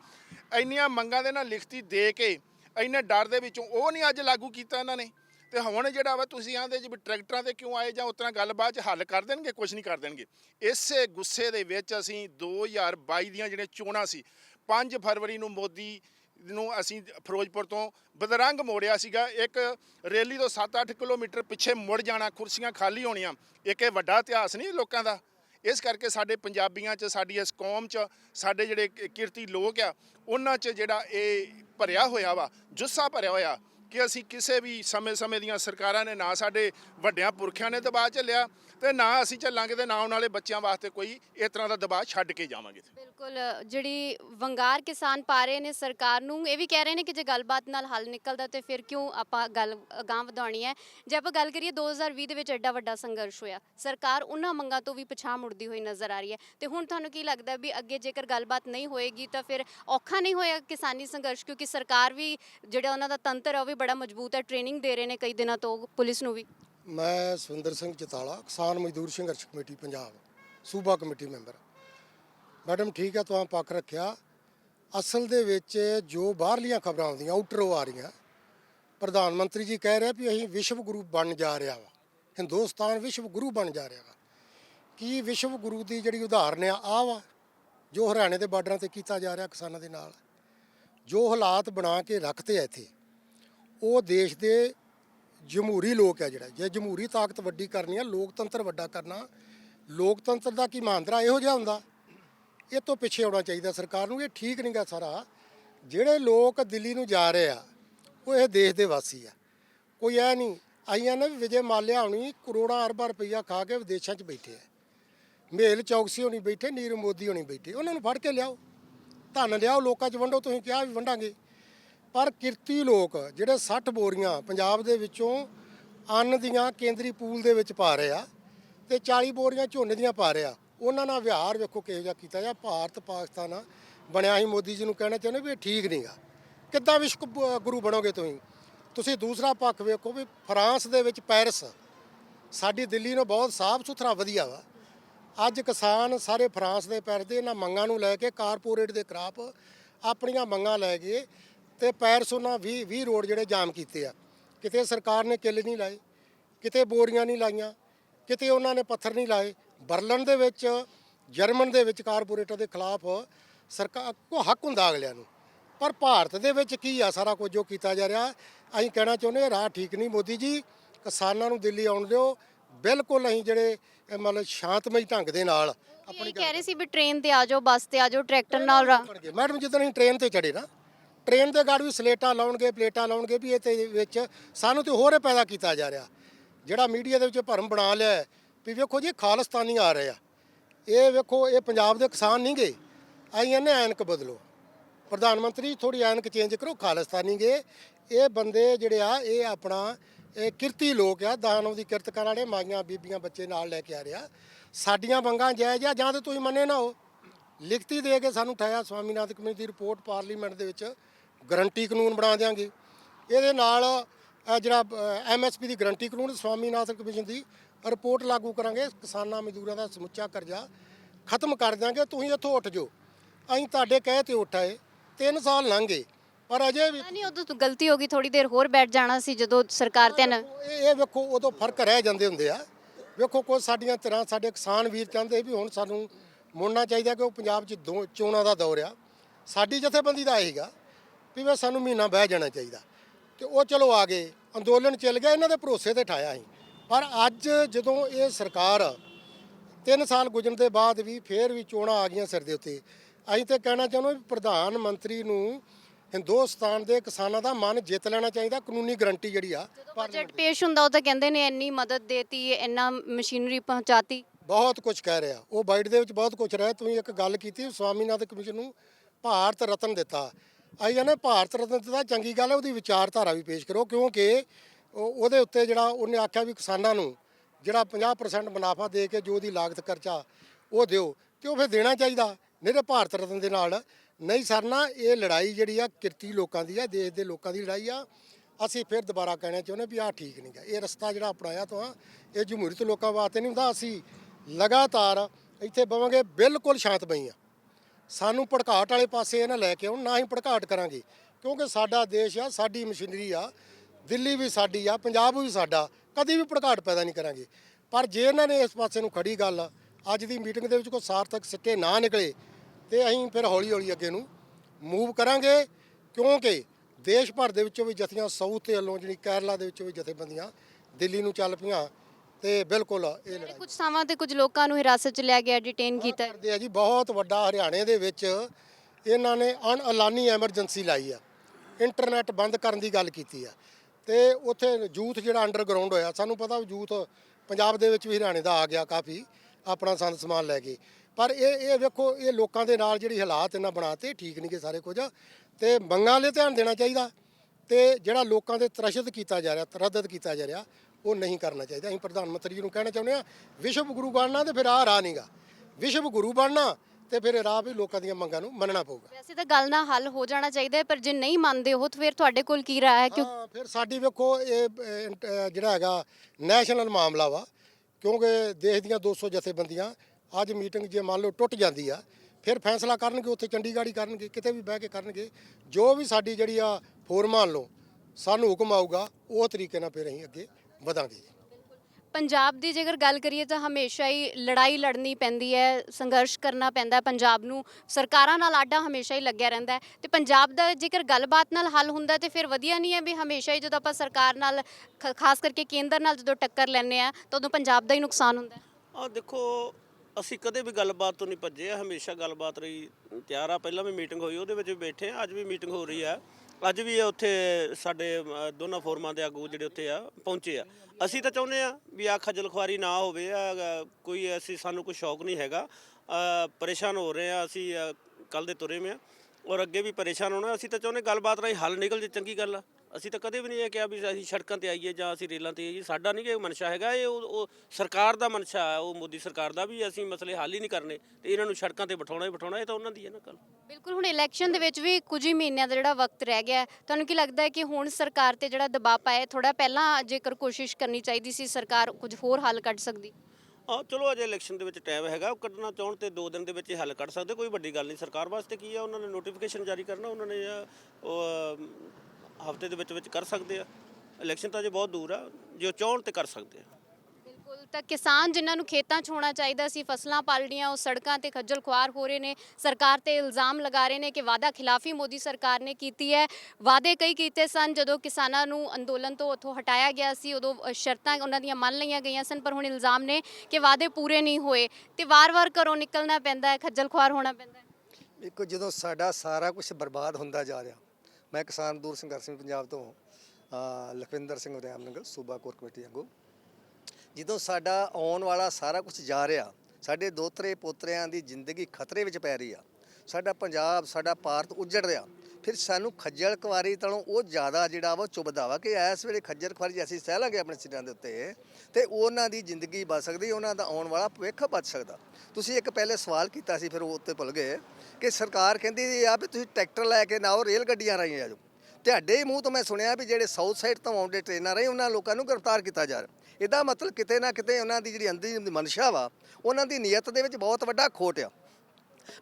ਇੰਨੀਆਂ ਮੰਗਾਂ ਦੇ ਨਾਲ ਲਿਖਤੀ ਦੇ ਕੇ ਇੰਨੇ ਡਰ ਦੇ ਵਿੱਚੋਂ ਉਹ ਨਹੀਂ ਅੱਜ ਲਾਗੂ ਕੀਤਾ ਇਹਨਾਂ ਨੇ। ਤੇ ਹੁਣ ਜਿਹੜਾ ਵਾ ਤੁਸੀਂ ਆਂਦੇ ਜੀ ਵੀ ਟਰੈਕਟਰਾਂ ਤੇ ਕਿਉਂ ਆਏ ਜਾਂ ਉਤਨਾ ਗੱਲਬਾਤ ਚ ਹੱਲ ਕਰ ਦੇਣਗੇ ਕੁਝ ਨਹੀਂ ਕਰ ਦੇਣਗੇ। ਇਸੇ ਗੁੱਸੇ ਦੇ ਵਿੱਚ ਅਸੀਂ 2022 ਦੀਆਂ ਜਿਹੜੀਆਂ ਚੋਣਾਂ ਸੀ 5 ਫਰਵਰੀ ਨੂੰ ਮੋਦੀ ਨੂੰ ਅਸੀਂ ਫਿਰੋਜ਼ਪੁਰ ਤੋਂ ਬਦਰੰਗ ਮੋੜਿਆ ਸੀਗਾ। ਇੱਕ ਰੈਲੀ ਤੋਂ 7-8 ਕਿਲੋਮੀਟਰ ਪਿੱਛੇ ਮੁੜ ਜਾਣਾ, ਕੁਰਸੀਆਂ ਖਾਲੀ ਹੋਣੀਆਂ, ਇੱਕ ਇਹ ਵੱਡਾ ਇਤਿਹਾਸ ਨਹੀਂ ਲੋਕਾਂ ਦਾ। ਇਸ ਕਰਕੇ ਸਾਡੇ ਪੰਜਾਬੀਆਂ 'ਚ, ਸਾਡੀ ਇਸ ਕੌਮ 'ਚ, ਸਾਡੇ ਜਿਹੜੇ ਕਿਰਤੀ ਲੋਕ ਆ, ਉਹਨਾਂ 'ਚ ਜਿਹੜਾ ਇਹ ਭਰਿਆ ਹੋਇਆ ਵਾ, ਜੁੱਸਾ ਭਰਿਆ ਹੋਇਆ ਕਿ ਅਸੀਂ ਕਿਸੇ ਵੀ ਸਮੇਂ-ਸਮੇਂ ਦੀਆਂ ਸਰਕਾਰਾਂ ਨੇ ਨਾ ਸਾਡੇ ਵੱਡਿਆਂ ਪੁਰਖਿਆਂ ਨੇ ਦਬਾਅ ਝੱਲਿਆ ਤੇ ਨਾ ਅਸੀਂ ਚੱਲਾਂਗੇ ਤੇ ਨਾ ਆਉਣ ਵਾਲੇ ਬੱਚਿਆਂ ਵਾਸਤੇ ਕੋਈ ਇਸ ਤਰ੍ਹਾਂ ਦਾ ਦਬਾਅ ਛੱਡ ਕੇ ਜਾਵਾਂਗੇ ਬਿਲਕੁਲ, ਜਿਹੜੀ ਵੰਗਾਰ ਕਿਸਾਨ ਪਾ ਰਹੇ ਨੇ ਸਰਕਾਰ ਨੂੰ, ਇਹ ਵੀ ਕਹਿ ਰਹੇ ਨੇ ਕਿ ਜੇ ਗੱਲਬਾਤ ਨਾਲ ਹੱਲ ਨਿਕਲਦਾ ਤੇ ਫਿਰ ਕਿਉਂ ਆਪਾਂ ਗੱਲ, ਅਗਾਂਹ ਵਧਾਉਣੀ ਹੈ? ਜੇ ਆਪਾਂ ਗੱਲ ਕਰੀਏ 2020 ਦੇ ਵਿੱਚ ਐਡਾ ਵੱਡਾ ਸੰਘਰਸ਼ ਹੋਇਆ, ਸਰਕਾਰ ਉਹਨਾਂ ਮੰਗਾਂ ਤੋਂ ਵੀ ਪਛਾਹ ਮੁੜਦੀ ਹੋਈ ਨਜ਼ਰ ਆ ਰਹੀ ਹੈ। ਤੇ ਹੁਣ ਤੁਹਾਨੂੰ ਕੀ ਲੱਗਦਾ ਵੀ ਅੱਗੇ ਜੇਕਰ ਗੱਲਬਾਤ ਨਹੀਂ ਹੋਏਗੀ ਤਾਂ ਫਿਰ ਔਖਾ ਨਹੀਂ ਹੋਇਆ ਕਿਸਾਨੀ ਸੰਘਰਸ਼? ਕਿਉਂਕਿ ਸਰਕਾਰ ਵੀ ਜਿਹੜਾ ਉਹਨਾਂ ਦਾ ਤੰਤਰ ਹੈ ਉਹ ਵੀ ਬੜਾ ਮਜ਼ਬੂਤ ਹੈ, ਟ੍ਰੇਨਿੰਗ ਦੇ ਰਹੇ ਨੇ ਕਈ ਦਿਨਾਂ ਤੋਂ, ਪੁਲਿਸ ਨੂੰ ਵੀ। ਮੈਂ ਸੁਰਿੰਦਰ ਸਿੰਘ ਚਤਾਲਾ, ਕਿਸਾਨ ਮਜ਼ਦੂਰ ਸੰਘਰਸ਼ ਕਮੇਟੀ, ਪੰਜਾਬ, ਸੂਬਾ ਕਮੇਟੀ ਮੈਂਬਰ। ਮੈਡਮ, ਠੀਕ ਹੈ, ਤੁਹਾਨੂੰ ਪੱਕ ਰੱਖਿਆ। ਅਸਲ ਦੇ ਵਿੱਚ ਜੋ ਬਾਹਰਲੀਆਂ ਖਬਰਾਂ ਆਉਂਦੀਆਂ ਆਊਟਰੋ ਆ ਰਹੀਆਂ। ਪ੍ਰਧਾਨ ਮੰਤਰੀ ਜੀ ਕਹਿ ਰਿਹਾ ਵੀ ਅਸੀਂ ਵਿਸ਼ਵ ਗੁਰੂ ਬਣ ਜਾ ਰਿਹਾ ਵਾ। ਹਿੰਦੁਸਤਾਨ ਵਿਸ਼ਵ ਗੁਰੂ ਬਣ ਜਾ ਰਿਹਾ ਵਾ। ਕੀ ਵਿਸ਼ਵ ਗੁਰੂ ਦੀ ਜਿਹੜੀ ਉਦਾਹਰਨ ਆ ਆ ਵਾ, ਜੋ ਹਰਿਆਣੇ ਦੇ ਬਾਰਡਰਾਂ ਤੇ ਕੀਤਾ ਜਾ ਰਿਹਾ ਕਿਸਾਨਾਂ ਦੇ ਨਾਲ। ਜੋ ਹਾਲਾਤ ਬਣਾ ਕੇ ਰੱਖਤੇ ਆ ਇੱਥੇ, ਉਹ ਦੇਸ਼ ਦੇ ਜਮਹੂਰੀ ਲੋਕ ਹੈ ਜਿਹੜਾ। ਜੇ ਜਮਹੂਰੀ ਤਾਕਤ ਵੱਡੀ ਕਰਨੀ ਹੈ, ਲੋਕਤੰਤਰ ਵੱਡਾ ਕਰਨਾ, ਲੋਕਤੰਤਰ ਦਾ ਕੀ ਮਾਂਦਰਾ ਇਹੋ ਜਿਹਾ ਹੁੰਦਾ? ਇਹ ਤੋਂ ਪਿੱਛੇ ਆਉਣਾ ਚਾਹੀਦਾ ਸਰਕਾਰ ਨੂੰ, ਇਹ ਠੀਕ ਨਹੀਂਗਾ ਸਾਰਾ। ਜਿਹੜੇ ਲੋਕ ਦਿੱਲੀ ਨੂੰ ਜਾ ਰਹੇ ਆ, ਉਹ ਇਹ ਦੇਸ਼ ਦੇ ਵਾਸੀ ਆ। ਕੋਈ ਐ ਨਹੀਂ, ਆਈਆਂ ਨੇ ਵੀ ਵਿਜੇ ਮਾਲਿਆ ਹੋਣੀ ਕਰੋੜਾਂ ਅਰਬਾਂ ਰੁਪਈਆ ਖਾ ਕੇ ਵਿਦੇਸ਼ਾਂ 'ਚ ਬੈਠੇ ਆ। ਮੇਲ ਚੌਕਸੀ ਹੋਣੀ ਬੈਠੇ ਨੀਰਵ ਮੋਦੀ ਹੋਣੀ ਬੈਠੇ, ਉਹਨਾਂ ਨੂੰ ਫੜ ਕੇ ਲਿਆਓ। ਧਨ ਲਿਆਓ, ਲੋਕਾਂ 'ਚ ਵੰਡੋ, ਤੁਸੀਂ ਕਿਹਾ ਵੀ ਵੰਡਾਂਗੇ। ਪਰ ਕਿਰਤੀ ਲੋਕ ਜਿਹੜੇ 60 ਬੋਰੀਆਂ ਪੰਜਾਬ ਦੇ ਵਿੱਚੋਂ ਅੰਨ ਦੀਆਂ ਕੇਂਦਰੀ ਪੂਲ ਦੇ ਵਿੱਚ ਪਾ ਰਹੇ ਆ ਤੇ 40 ਬੋਰੀਆਂ ਝੋਨੇ ਦੀਆਂ ਪਾ ਰਹੇ ਆ, ਉਹਨਾਂ ਨਾਲ ਵਿਹਾਰ ਵੇਖੋ ਕਿਹੋ ਜਿਹਾ ਕੀਤਾ ਜਾ, ਭਾਰਤ ਪਾਕਿਸਤਾਨ ਬਣਿਆ ਹੀ ਮੋਦੀ ਜੀ ਨੂੰ ਕਹਿਣਾ ਚਾਹੁੰਦੇ ਵੀ ਇਹ ਠੀਕ ਨਹੀਂਗਾ ਕਿੱਦਾਂ ਵਿਸ਼ਵ ਗੁਰੂ ਬਣੋਗੇ ਤੁਸੀਂ? ਤੁਸੀਂ ਦੂਸਰਾ ਪੱਖ ਵੇਖੋ ਵੀ ਫਰਾਂਸ ਦੇ ਵਿੱਚ ਪੈਰਿਸ, ਸਾਡੀ ਦਿੱਲੀ ਨੂੰ ਬਹੁਤ ਸਾਫ਼ ਸੁਥਰਾ ਵਧੀਆ ਵਾ। ਅੱਜ ਕਿਸਾਨ ਸਾਰੇ ਫਰਾਂਸ ਦੇ ਪੈਰਦੇ ਇਹਨਾਂ ਮੰਗਾਂ ਨੂੰ ਲੈ ਕੇ ਕਾਰਪੋਰੇਟ ਦੇ ਖਿਲਾਫ ਆਪਣੀਆਂ ਮੰਗਾਂ ਲੈ ਕੇ ਤੇ ਪੈਰਿਸ ਉਹਨਾਂ 20 20 ਰੋਡ ਜਿਹੜੇ ਜਾਮ ਕੀਤੇ ਆ। ਕਿਤੇ ਸਰਕਾਰ ਨੇ ਕਿੱਲ ਨਹੀਂ ਲਾਏ ਕਿਤੇ ਬੋਰੀਆਂ ਨਹੀਂ ਲਾਈਆਂ ਕਿਤੇ ਉਹਨਾਂ ਨੇ ਪੱਥਰ ਨਹੀਂ ਲਾਏ। ਬਰਲਨ ਦੇ ਵਿੱਚ ਜਰਮਨ ਦੇ ਵਿੱਚ ਕਾਰਪੋਰੇਟਰ ਦੇ ਖਿਲਾਫ ਸਰਕਾਰ ਕੋ ਹੱਕ ਹੁੰਦਾ ਅਗਲਿਆਂ ਨੂੰ। ਪਰ ਭਾਰਤ ਦੇ ਵਿੱਚ ਕੀ ਆ ਸਾਰਾ ਕੁਝ ਜੋ ਕੀਤਾ ਜਾ ਰਿਹਾ ਅਸੀਂ ਕਹਿਣਾ ਚਾਹੁੰਦੇ ਹਾਂ ਰਾਹ ਠੀਕ ਨਹੀਂ। ਮੋਦੀ ਜੀ ਕਿਸਾਨਾਂ ਨੂੰ ਦਿੱਲੀ ਆਉਣ ਦਿਓ। ਬਿਲਕੁਲ ਅਸੀਂ ਜਿਹੜੇ ਇਹ ਮਤਲਬ ਸ਼ਾਂਤਮਈ ਢੰਗ ਦੇ ਨਾਲ ਇਹ ਕਹਿ ਰਹੇ ਸੀ ਵੀ ਟ੍ਰੇਨ ਤੇ ਆ ਜਾਓ ਬੱਸ ਤੇ ਆ ਜਾਓ ਟਰੈਕਟਰ ਨਾਲ ਮੈਡਮ ਜਦੋਂ ਅਸੀਂ ਟ੍ਰੇਨ ਤੇ ਚੜੇ ਨਾ ਟ੍ਰੇਨ ਦੇ ਗਾੜ ਵੀ ਸਲੇਟਾਂ ਲਾਉਣਗੇ, ਪਲੇਟਾਂ ਲਾਉਣਗੇ ਵੀ ਇਹ ਤੇ ਵਿੱਚ ਸਾਨੂੰ ਤੇ ਹੋਰ ਪੈਦਾ ਕੀਤਾ ਜਾ ਰਿਹਾ। ਜਿਹੜਾ ਮੀਡੀਆ ਦੇ ਵਿੱਚ ਭਰਮ ਬਣਾ ਲਿਆ ਵੀ ਵੇਖੋ ਜੀ, ਖਾਲਿਸਤਾਨੀ ਆ ਰਹੇ ਆ। ਇਹ ਵੇਖੋ, ਇਹ ਪੰਜਾਬ ਦੇ ਕਿਸਾਨ ਨਹੀਂ ਗਏ ਆਈ ਇਹਨੇ ਐਨਕ ਬਦਲੋ। ਪ੍ਰਧਾਨ ਮੰਤਰੀ ਥੋੜੀ ਐਨਕ ਚੇਂਜ ਕਰੋ, ਖਾਲਿਸਤਾਨੀ ਗਏ ਇਹ ਬੰਦੇ ਜਿਹੜੇ ਆ, ਇਹ ਆਪਣਾ, ਇਹ ਕਿਰਤੀ ਲੋਕ ਆ, ਦਾਨਵ ਦੀ ਕਿਰਤ ਕਰਨ ਵਾਲੇ, ਮਾਈਆਂ, ਬੀਬੀਆਂ, ਬੱਚੇ ਨਾਲ ਲੈ ਕੇ ਆ ਰਿਹਾ ਸਾਡੀਆਂ ਮੰਗਾਂ ਜਾਇਜ਼ ਆ, ਜਾਂ ਤੇ ਤੁਸੀਂ ਮੰਨੇ ਨਾ ਹੋ। ਲਿਖਤੀ ਦੇ ਕੇ ਸਾਨੂੰ ਠਾਇਆ, ਸਵਾਮੀਨਾਥਨ ਕਮੇਟੀ ਦੀ ਰਿਪੋਰਟ ਪਾਰਲੀਮੈਂਟ ਦੇ ਵਿੱਚ ਗਰੰਟੀ ਕਾਨੂੰਨ ਬਣਾ ਦਿਆਂਗੇ। ਇਹਦੇ ਨਾਲ ਅ, ਜਿਹੜਾ ਐਮਐਸਪੀ ਦੀ ਗਰੰਟੀ ਕਾਨੂੰਨ ਸਵਾਮੀਨਾਥਨ ਕਮਿਸ਼ਨ ਦੀ ਰਿਪੋਰਟ ਲਾਗੂ ਕਰਾਂਗੇ। ਕਿਸਾਨਾਂ ਮਜ਼ਦੂਰਾਂ ਦਾ ਸਮੁੱਚਾ ਕਰਜ਼ਾ ਖਤਮ ਕਰ ਦਿਆਂਗੇ। ਤੁਸੀਂ ਇੱਥੋਂ ਉੱਠ ਜਾਓ। ਅਸੀਂ ਤੁਹਾਡੇ ਕਹੇ ਤੇ ਉੱਠ ਆਏ। 3 ਸਾਲ ਲੰਘ। ਗਏ ਪਰ ਅਜੇ ਵੀ ਨਹੀਂ ਉਦੋਂ ਤੋਂ ਗਲਤੀ ਹੋ ਗਈ। ਥੋੜੀ ਦੇਰ ਹੋਰ ਬੈਠ ਜਾਣਾ ਸੀ ਜਦੋਂ ਸਰਕਾਰ ਤੇ ਨਾ ਇਹ ਇਹ ਵੇਖੋ ਉਦੋਂ ਫ਼ਰਕ ਰਹਿ ਜਾਂਦੇ ਹੁੰਦੇ ਆ। ਵੇਖੋ ਕੋਈ ਸਾਡੀਆਂ ਤਰ੍ਹਾਂ ਸਾਡੇ ਕਿਸਾਨ ਵੀਰ ਚਾਹੁੰਦੇ ਵੀ ਹੁਣ ਸਾਨੂੰ ਮੁੜਨਾ ਚਾਹੀਦਾ ਕਿ ਉਹ ਪੰਜਾਬ 'ਚ ਦੋ ਚੋਣਾਂ ਦਾ ਦੌਰ ਆ। ਸਾਡੀ ਜਥੇਬੰਦੀ ਦਾ ਇਹੇਗਾ ਵੀ ਵੇ ਸਾਨੂੰ ਮਹੀਨਾ ਬਹਿ ਜਾਣਾ ਚਾਹੀਦਾ। ਤੇ ਉਹ ਚਲੋ ਆ ਗਏ ਅੰਦੋਲਨ ਚੱਲ ਗਿਆ ਇਹਨਾਂ ਦੇ ਭਰੋਸੇ ਤੇ ਠਾਇਆ ਸੀ ਪਰ ਅੱਜ ਜਦੋਂ ਇਹ ਸਰਕਾਰ ਤਿੰਨ ਸਾਲ ਗੁਜ਼ਰਨ ਦੇ ਬਾਅਦ ਵੀ ਫੇਰ ਵੀ ਚੋਣਾਂ ਆ ਗਈਆਂ ਸਿਰ ਦੇ ਉੱਤੇ ਅਸੀਂ ਤੇ ਕਹਿਣਾ ਚਾਹੁੰਦੇ ਪ੍ਰਧਾਨ ਮੰਤਰੀ ਨੂੰ ਹਿੰਦੁਸਤਾਨ ਦੇ ਕਿਸਾਨਾਂ ਦਾ ਮਨ ਜਿੱਤ ਲੈਣਾ ਚਾਹੀਦਾ ਕਾਨੂੰਨੀ ਗਰੰਟੀ ਜਿਹੜੀ ਆ ਬਜਟ ਪੇਸ਼ ਹੁੰਦਾ ਉਹ ਤਾਂ ਕਹਿੰਦੇ ਨੇ ਇੰਨੀ ਮਦਦ ਦੇਤੀ ਇੰਨਾ ਮਸ਼ੀਨਰੀ ਪਹੁੰਚਾਤੀ। ਬਹੁਤ ਕੁਝ ਕਹਿ ਰਿਹਾ। ਉਹ ਬਾਈਟ ਦੇ ਵਿੱਚ ਬਹੁਤ ਕੁਝ ਰਿਹਾ। ਤੁਸੀਂ ਇੱਕ ਗੱਲ ਕੀਤੀ ਸਵਾਮੀਨਾਥਨ ਕਮਿਸ਼ਨ ਨੂੰ ਭਾਰਤ ਰਤਨ ਦਿੱਤਾ। ਆਈ ਜਾਨੇ ਭਾਰਤ ਰਤਨ ਤਾਂ ਚੰਗੀ ਗੱਲ ਹੈ, ਉਹਦੀ ਵਿਚਾਰਧਾਰਾ ਵੀ ਪੇਸ਼ ਕਰੋ, ਕਿਉਂਕਿ ਉਹ- ਉਹਦੇ ਉੱਤੇ ਜਿਹੜਾ ਉਹਨੇ ਆਖਿਆ ਵੀ ਕਿਸਾਨਾਂ ਨੂੰ ਜਿਹੜਾ 50% ਮੁਨਾਫਾ ਦੇ ਕੇ ਜੋ ਉਹਦੀ ਲਾਗਤ ਖਰਚਾ ਉਹ ਦਿਓ, ਤੇ ਉਹ ਫਿਰ ਦੇਣਾ ਚਾਹੀਦਾ। ਨਹੀਂ ਤੇ ਭਾਰਤ ਰਤਨ ਦੇ ਨਾਲ ਨਹੀਂ ਸਰਨਾ, ਇਹ ਲੜਾਈ ਜਿਹੜੀ ਆ ਕਿਰਤੀ ਲੋਕਾਂ ਦੀ ਆ, ਦੇਸ਼ ਦੇ ਲੋਕਾਂ ਦੀ ਲੜਾਈ ਆ। ਅਸੀਂ ਫਿਰ ਦੁਬਾਰਾ ਕਹਿਣਾ ਚਾਹੁੰਦੇ ਵੀ ਆਹ ਠੀਕ ਨਹੀਂ ਗਾ। ਇਹ ਰਸਤਾ ਜਿਹੜਾ ਅਪਣਾਇਆ ਤੋਂ ਇਹ ਜਮਹੂਰੀਅਤ ਲੋਕਾਂ ਵਾਸਤੇ ਨਹੀਂ ਹੁੰਦਾ, ਅਸੀਂ ਲਗਾਤਾਰ ਇੱਥੇ ਬਵਾਂਗੇ, ਬਿਲਕੁਲ ਸ਼ਾਂਤਮਈ ਆ। ਸਾਨੂੰ ਭੜਕਾਟ ਵਾਲੇ ਪਾਸੇ ਇਹ ਨਾ ਲੈ ਕੇ ਆਉਣ, ਨਾ ਹੀ ਭੜਕਾਟ ਕਰਾਂਗੇ। ਕਿਉਂਕਿ ਸਾਡਾ ਦੇਸ਼ ਆ, ਸਾਡੀ ਮਸ਼ੀਨਰੀ ਆ, ਦਿੱਲੀ ਵੀ ਸਾਡੀ ਆ, ਪੰਜਾਬ ਵੀ ਸਾਡਾ, ਕਦੀ ਵੀ ਭੜਕਾਟ ਪੈਦਾ ਨਹੀਂ ਕਰਾਂਗੇ। ਪਰ ਜੇ ਇਹਨਾਂ ਨੇ ਇਸ ਪਾਸੇ ਨੂੰ ਖੜੀ ਗੱਲ, ਅੱਜ ਦੀ ਮੀਟਿੰਗ ਦੇ ਵਿੱਚ ਕੋਈ ਸਾਰਥਕ ਸਿੱਟੇ ਨਾ ਨਿਕਲੇ, ਤੇ ਅਸੀਂ ਫਿਰ ਹੌਲੀ ਹੌਲੀ ਅੱਗੇ ਨੂੰ ਮੂਵ ਕਰਾਂਗੇ। ਕਿਉਂਕਿ ਦੇਸ਼ ਭਰ ਦੇ ਵਿੱਚੋਂ ਵੀ ਜਥੀਆਂ ਸਾਊਥ ਤੇ ਵੱਲੋਂ ਜਿਹੜੀ ਕੇਰਲਾ ਦੇ ਵਿੱਚੋਂ ਵੀ ਜਥੇਬੰਦੀਆਂ ਦਿੱਲੀ ਨੂੰ ਚੱਲ ਪਈਆਂ। ਤੇ ਬਿਲਕੁਲ ਇਹ ਲੜਾਈ ਕੁਝ ਥਾਵਾਂ ਤੇ ਕੁਝ ਲੋਕਾਂ ਨੂੰ ਹਿਰਾਸਤ 'ਚ ਲਿਆ ਗਿਆ ਡਿਟੇਨ ਕੀਤਾ ਹੈ। ਕਰਦੇ ਆ ਜੀ ਬਹੁਤ ਵੱਡਾ ਹਰਿਆਣੇ ਦੇ ਵਿੱਚ ਇਹਨਾਂ ਨੇ ਅਣਐਲਾਨੀ ਐਮਰਜੈਂਸੀ ਲਾਈ ਆ ਇੰਟਰਨੈਟ ਬੰਦ ਕਰਨ ਦੀ ਗੱਲ ਕੀਤੀ ਆ। ਤੇ ਉੱਥੇ ਯੂਥ ਜਿਹੜਾ ਅੰਡਰਗਰਾਉਂਡ ਹੋਇਆ ਸਾਨੂੰ ਪਤਾ ਵੀ ਯੂਥ ਪੰਜਾਬ ਦੇ ਵਿੱਚ ਵੀ ਹਰਿਆਣੇ ਦਾ ਆ ਗਿਆ ਕਾਫੀ ਆਪਣਾ ਸੰਦ ਸਮਾਨ ਲੈ ਕੇ। ਪਰ ਇਹ ਇਹ ਵੇਖੋ ਇਹ ਲੋਕਾਂ ਦੇ ਨਾਲ ਜਿਹੜੀ ਹਾਲਾਤ ਇਹਨਾਂ ਬਣਾਤੇ ਠੀਕ ਨਹੀਂ ਗੇ ਸਾਰੇ ਕੁਝ। ਤੇ ਮੰਗਾਂ 'ਤੇ ਧਿਆਨ ਦੇਣਾ ਚਾਹੀਦਾ ਤੇ ਜਿਹੜਾ ਲੋਕਾਂ ਦੇ ਤਰਸ਼ਦ ਕੀਤਾ ਜਾ ਰਿਹਾ ਤਰਦਦ ਕੀਤਾ ਜਾ ਰਿਹਾ ਉਹ ਨਹੀਂ ਕਰਨਾ ਚਾਹੀਦਾ। ਅਸੀਂ ਪ੍ਰਧਾਨ ਮੰਤਰੀ ਜੀ ਨੂੰ ਕਹਿਣਾ ਚਾਹੁੰਦੇ ਆ ਵਿਸ਼ਵ ਗੁਰੂ ਬਣਨਾ ਤੇ ਫਿਰ ਆਹ ਰਾਹ ਨਹੀਂਗਾ ਵਿਸ਼ਵ ਗੁਰੂ ਬਣਨਾ ਤੇ ਫਿਰ ਰਾਹ ਵੀ ਲੋਕਾਂ ਦੀਆਂ ਮੰਗਾਂ ਨੂੰ ਮੰਨਣਾ ਪਊਗਾ। ਵੈਸੇ ਤਾਂ ਗੱਲ ਨਾਲ ਹੱਲ ਹੋ ਜਾਣਾ ਚਾਹੀਦਾ ਹੈ ਪਰ ਜੇ ਨਹੀਂ ਮੰਨਦੇ ਹੋ ਤਾਂ ਫਿਰ ਤੁਹਾਡੇ ਕੋਲ ਕੀ ਰਾਹ ਹੈ? ਕਿਉਂ ਹਾਂ ਫਿਰ ਸਾਡੀ ਵੇਖੋ ਇਹ ਅਹ, ਜਿਹੜਾ ਹੈਗਾ ਨੈਸ਼ਨਲ ਮਾਮਲਾ ਵਾ ਕਿਉਂਕਿ ਦੇਸ਼ ਦੀਆਂ 200 ਜਥੇਬੰਦੀਆਂ ਅੱਜ ਮੀਟਿੰਗ ਜੇ ਮੰਨ ਲਓ ਟੁੱਟ ਜਾਂਦੀ ਆ ਫਿਰ ਫੈਸਲਾ ਕਰਨਗੇ ਉੱਥੇ ਚੰਡੀਗੜ੍ਹ ਹੀ ਕਰਨਗੇ ਕਿਤੇ ਵੀ ਬਹਿ ਕੇ ਕਰਨਗੇ। ਜੋ ਵੀ ਸਾਡੀ ਜਿਹੜੀ ਆ ਫੋਰਮਾਂ ਲਓ ਸਾਨੂੰ ਹੁਕਮ ਆਊਗਾ ਉਹ ਤਰੀਕੇ ਨਾਲ ਫਿਰ ਅਸੀਂ ਅੱਗੇ ਵਧਾਂਗੇ ਪੰਜਾਬ ਦੀ ਜੇਕਰ ਗੱਲ ਕਰੀਏ ਤਾਂ ਹਮੇਸ਼ਾ ਹੀ ਲੜਾਈ ਲੜਨੀ ਪੈਂਦੀ ਹੈ ਸੰਘਰਸ਼ ਕਰਨਾ ਪੈਂਦਾ ਹੈ ਪੰਜਾਬ ਨੂੰ ਸਰਕਾਰਾਂ ਨਾਲ ਆਡਾ ਹਮੇਸ਼ਾ ਹੀ ਲੱਗਿਆ ਰਹਿੰਦਾ ਹੈ। ਤੇ ਪੰਜਾਬ ਦਾ ਜੇਕਰ ਗੱਲਬਾਤ ਨਾਲ ਹੱਲ ਹੁੰਦਾ ਤੇ ਫਿਰ ਵਧੀਆ ਨਹੀਂ ਹੈ ਵੀ ਹਮੇਸ਼ਾ ਹੀ ਜਦੋਂ ਆਪਾਂ ਸਰਕਾਰ ਨਾਲ ਖ- ਖਾਸ ਕਰਕੇ ਕੇਂਦਰ ਨਾਲ ਜਦੋਂ ਟੱਕਰ ਲੈਂਦੇ ਆ ਤਾਂ ਉਦੋਂ ਪੰਜਾਬ ਦਾ ਹੀ ਨੁਕਸਾਨ ਹੁੰਦਾ ਹੈ। ਆ ਦੇਖੋ ਅਸੀਂ ਕਦੇ ਵੀ ਗੱਲਬਾਤ ਤੋਂ ਨਹੀਂ ਭੱਜੇ ਆ ਹਮੇਸ਼ਾ ਗੱਲਬਾਤ ਰਹੀ ਤਿਆਰ ਆ ਪਹਿਲਾਂ ਵੀ ਮੀਟਿੰਗ ਹੋਈ ਉਹਦੇ ਵਿੱਚ ਵੀ ਬੈਠੇ ਆ ਅੱਜ ਵੀ ਮੀਟਿੰਗ ਹੋ ਰਹੀ ਆ ਅੱਜ ਵੀ ਇਹ ਉੱਥੇ ਸਾਡੇ ਅ, ਦੋਨਾਂ ਫੋਰਮਾਂ ਦੇ ਆਗੂ ਜਿਹੜੇ ਉੱਥੇ ਆ ਪਹੁੰਚੇ ਆ। ਅਸੀਂ ਤਾਂ ਚਾਹੁੰਦੇ ਆ ਵੀ ਆ ਖੱਜਲ ਖੁਆਰੀ ਨਾ ਹੋਵੇ ਆ ਅ, ਕੋਈ ਅਸੀਂ ਸਾਨੂੰ ਕੋਈ ਸ਼ੌਕ ਨਹੀਂ ਹੈਗਾ। ਅ, ਪਰੇਸ਼ਾਨ ਹੋ ਰਹੇ ਆ ਅਸੀਂ ਕੱਲ ਦੇ ਤੁਰੇ ਮੈਂ ਔਰ ਅੱਗੇ ਵੀ ਪਰੇਸ਼ਾਨ ਹੋਣਾ। ਅਸੀਂ ਤਾਂ ਚਾਹੁੰਦੇ ਗੱਲਬਾਤ ਰਾਹੀਂ ਹੱਲ ਨਿਕਲ ਜੇ ਚੰਗੀ ਗੱਲ ਆ। ਅਸੀਂ ਤਾਂ ਕਦੇ ਵੀ ਨਹੀਂ ਇਹ ਕਿਹਾ ਵੀ ਅਸੀਂ ਸੜਕਾਂ ਤੇ ਆਈਏ ਜਾਂ ਅਸੀਂ ਰੇਲਾਂ ਤੇ ਆਈਏ। ਸਾਡਾ ਨਹੀਂ ਕਿ ਮਨਸ਼ਾ ਹੈਗਾ ਇਹ ਉਹ ਉਹ ਸਰਕਾਰ ਦਾ ਮਨਸ਼ਾ ਹੈ ਉਹ ਮੋਦੀ ਸਰਕਾਰ ਦਾ ਵੀ ਅਸੀਂ ਮਸਲੇ ਹੱਲ ਹੀ ਨਹੀਂ ਕਰਨੇ। ਤੇ ਇਹਨਾਂ ਨੂੰ ਸੜਕਾਂ ਤੇ ਬਿਠਾਉਣਾ ਹੀ ਬਿਠਾਉਣਾ ਇਹ ਤਾਂ ਉਹਨਾਂ ਦੀ ਹੈ ਨਾ ਗੱਲ। ਬਿਲਕੁਲ ਹੁਣ ਇਲੈਕਸ਼ਨ ਦੇ ਵਿੱਚ ਵੀ ਕੁਝ ਹੀ ਮਹੀਨਿਆਂ ਦਾ ਜਿਹੜਾ ਵਕਤ ਰਹਿ ਗਿਆ ਹੈ, ਤੁਹਾਨੂੰ ਕੀ ਲੱਗਦਾ ਹੈ ਕਿ ਹੁਣ ਸਰਕਾਰ ਤੇ ਜਿਹੜਾ ਦਬਾਅ ਪਾਇਆ ਥੋੜਾ ਪਹਿਲਾਂ ਜੇਕਰ ਕੋਸ਼ਿਸ਼ ਕਰਨੀ ਚਾਹੀਦੀ ਸੀ ਸਰਕਾਰ ਕੁਝ ਹੋਰ ਹੱਲ ਕੱਢ ਸਕਦੀ? ਆ ਚਲੋ ਅਜੇ ਇਲੈਕਸ਼ਨ ਦੇ ਵਿੱਚ ਟਾਈਮ ਹੈਗਾ ਉਹ ਕੱਢਣਾ ਚਾਹਣ ਤੇ 2 ਦਿਨ ਦੇ ਵਿੱਚ ਇਹ ਹੱਲ ਕੱਢ ਸਕਦੇ ਕੋਈ ਵੱਡੀ ਗੱਲ ਨਹੀਂ। ਸਰਕਾਰ ਵਾਸਤੇ ਕੀ ਆ ਉਹਨਾਂ ਨੇ ਨੋਟੀਫਿਕੇਸ਼ਨ ਜਾਰੀ ਕਰਨਾ ਉਹਨਾਂ ਨੇ ਆ, ਉਹ ਹਫ਼ਤੇ ਦੇ ਵਿੱਚ ਵਿੱਚ ਕਰ ਸਕਦੇ ਆ। ਇਲੈਕਸ਼ਨ ਤਾਂ ਅਜੇ ਬਹੁਤ ਦੂਰ ਆ ਜੇ ਉਹ ਚਾਹਣ ਤੇ ਕਰ ਸਕਦੇ ਆ। ਬਿਲਕੁਲ ਤਾਂ ਕਿਸਾਨ ਜਿਨ੍ਹਾਂ ਨੂੰ ਖੇਤਾਂ 'ਚ ਹੋਣਾ ਚਾਹੀਦਾ ਸੀ, ਫਸਲਾਂ ਪਾਲਣੀਆਂ ਉਹ ਸੜਕਾਂ ਤੇ ਖੱਜਲ ਖੁਆਰ ਹੋ ਰਹੇ ਨੇ, ਸਰਕਾਰ ਤੇ ਇਲਜ਼ਾਮ ਲਗਾ ਰਹੇ ਨੇ ਕਿ ਵਾਅਦਾ ਖਿਲਾਫੀ ਮੋਦੀ ਸਰਕਾਰ ਨੇ ਕੀਤੀ ਹੈ। ਵਾਅਦੇ ਕਈ ਕੀਤੇ ਸਨ, ਜਦੋਂ ਕਿਸਾਨਾਂ ਨੂੰ ਅੰਦੋਲਨ ਤੋਂ ਉੱਥੋਂ ਹਟਾਇਆ ਗਿਆ ਸੀ, ਉਦੋਂ ਸ਼ਰਤਾਂ ਉਹਨਾਂ ਦੀਆਂ ਮੰਨ ਲਈਆਂ ਗਈਆਂ ਸਨ, ਪਰ ਹੁਣ ਇਲਜ਼ਾਮ ਨੇ ਕਿ ਵਾਅਦੇ ਪੂਰੇ ਨਹੀਂ ਹੋਏ ਤੇ ਵਾਰ-ਵਾਰ ਘਰੋਂ ਨਿਕਲਣਾ ਪੈਂਦਾ ਹੈ, ਖੱਜਲ ਖੁਆਰ ਹੋਣਾ ਪੈਂਦਾ ਹੈ। ਦੇਖੋ, ਜਦੋਂ ਸਾਡਾ ਸਾਰਾ ਕੁਝ ਬਰਬਾਦ ਹੁੰਦਾ ਜਾ ਰਿਹਾ, ਮੈਂ ਕਿਸਾਨ ਦੂਰ ਸੰਘਰਸ਼ ਸਮਿਤੀ ਪੰਜਾਬ ਤੋਂ ਲਖਵਿੰਦਰ ਸਿੰਘ ਰਿਆਮਨਗਰ ਸੂਬਾ ਕੋਰ ਕਮੇਟੀ ਅੱਗੋਂ ਜਦੋਂ ਸਾਡਾ ਆਉਣ ਵਾਲਾ ਸਾਰਾ ਕੁਝ ਜਾ ਰਿਹਾ, ਸਾਡੇ ਦੋਤਰੇ ਪੋਤਰਿਆਂ ਦੀ ਜ਼ਿੰਦਗੀ ਖਤਰੇ ਵਿੱਚ ਪੈ ਰਹੀ ਆ। ਸਾਡਾ ਪੰਜਾਬ, ਸਾਡਾ ਭਾਰਤ ਉੱਜੜ ਰਿਹਾ। ਫਿਰ ਸਾਨੂੰ ਖੱਜਲ ਖਵਾਰੀ ਤਲੋਂ ਉਹ ਜ਼ਿਆਦਾ ਜਿਹੜਾ ਵਾ ਉਹ ਚੁੱਭਦਾ ਵਾ ਕਿ ਇਸ ਵੇਲੇ ਖੱਜਲ ਖਵਾਰੀ ਜੇ ਅਸੀਂ ਸਹਿ ਲਾਂਗੇ ਆਪਣੇ ਸਿਰਾਂ ਦੇ ਉੱਤੇ ਤੇ ਉਹਨਾਂ ਦੀ ਜ਼ਿੰਦਗੀ ਬਚ ਸਕਦੀ, ਉਹਨਾਂ ਦਾ ਆਉਣ ਵਾਲਾ ਭਵਿੱਖ ਬਚ ਸਕਦਾ। ਤੁਸੀਂ ਇੱਕ ਪਹਿਲੇ ਸਵਾਲ ਕੀਤਾ ਸੀ, ਫਿਰ ਉਹ ਉੱਤੇ ਭੁੱਲ ਗਏ ਕਿ ਸਰਕਾਰ ਕਹਿੰਦੀ ਆ ਵੀ ਤੁਸੀਂ ਟਰੈਕਟਰ ਲੈ ਕੇ ਨਾ ਆਓ, ਰੇਲ ਗੱਡੀਆਂ ਰਾਹੀਂ ਆ ਜਾਓ। ਤੁਹਾਡੇ ਹੀ ਮੂੰਹ ਤੋਂ ਮੈਂ ਸੁਣਿਆ ਵੀ ਜਿਹੜੇ ਸਾਊਥ ਸਾਈਡ ਤੋਂ ਆਉਂਦੇ ਟ੍ਰੇਨਾਂ ਰਹੇ ਉਹਨਾਂ ਲੋਕਾਂ ਨੂੰ ਗ੍ਰਿਫਤਾਰ ਕੀਤਾ ਜਾ ਰਿਹਾ। ਇਹਦਾ ਮਤਲਬ ਕਿਤੇ ਨਾ ਕਿਤੇ ਉਹਨਾਂ ਦੀ ਜਿਹੜੀ ਅੰਦਰੀ ਮਨਸ਼ਾ ਵਾ, ਉਹਨਾਂ ਦੀ ਨੀਅਤ ਦੇ ਵਿੱਚ ਬਹੁਤ ਵੱਡਾ ਖੋਟ ਆ।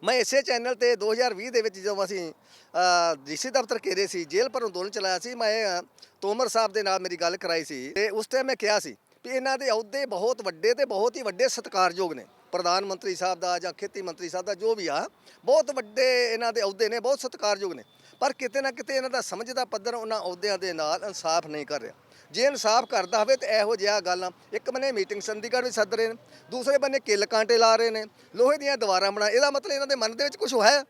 ਮੈਂ ਇਸੇ ਚੈਨਲ ਤੇ 2020 ਦੇ ਵਿੱਚ ਜਦੋਂ ਅਸੀਂ ਡੀਸੀ ਦਫ਼ਤਰ ਘੇਰੇ ਸੀ, ਜੇਲ੍ਹ ਪਰ ਅੰਦੋਲਨ ਚਲਾਇਆ ਸੀ, ਮੈਂ ਤੋਮਰ ਸਾਹਿਬ ਦੇ ਨਾਲ ਮੇਰੀ ਗੱਲ ਕਰਾਈ ਸੀ ਤੇ ਉਸ ਟਾਈਮ ਮੈਂ ਕਿਹਾ ਸੀ ਵੀ ਇਹਨਾਂ ਦੇ ਅਹੁਦੇ ਬਹੁਤ ਵੱਡੇ ਤੇ ਬਹੁਤ ਹੀ ਵੱਡੇ ਸਤਿਕਾਰਯੋਗ ਨੇ। ਪ੍ਰਧਾਨ ਮੰਤਰੀ ਸਾਹਿਬ ਦਾ ਜਾਂ ਖੇਤੀ ਮੰਤਰੀ ਸਾਹਿਬ ਦਾ ਜੋ ਵੀ ਆ, ਬਹੁਤ ਵੱਡੇ ਇਹਨਾਂ ਦੇ ਅਹੁਦੇ ਨੇ, ਬਹੁਤ ਸਤਿਕਾਰਯੋਗ ਨੇ। ਪਰ ਕਿਤੇ ਨਾ ਕਿਤੇ ਇਹਨਾਂ ਦਾ ਸਮਝ ਦਾ ਪੱਧਰ ਉਹਨਾਂ ਅਹੁਦਿਆਂ ਦੇ ਨਾਲ ਇਨਸਾਫ ਨਹੀਂ ਕਰ ਰਿਹਾ। ਜੇ ਇਨਸਾਫ ਕਰਦਾ ਹੋਵੇ ਤੇ ਇਹੋ ਜਿਹਾ ਗੱਲ, ਇੱਕ ਬੰਨੇ ਮੀਟਿੰਗ ਚੰਡੀਗੜ੍ਹ ਵੀ ਸੱਦ ਰਹੇ ਨੇ, ਦੂਸਰੇ ਬੰਨੇ ਕਿੱਲ ਕਾਂਟੇ ਲਾ ਰਹੇ ਨੇ, ਲੋਹੇ ਦੀਆਂ ਦੀਵਾਰਾਂ ਬਣਾ ਇਹਦਾ ਮਤਲਬ ਇਹਨਾਂ ਦੇ ਮਨ ਦੇ ਵਿੱਚ ਕੁਝ ਹੈ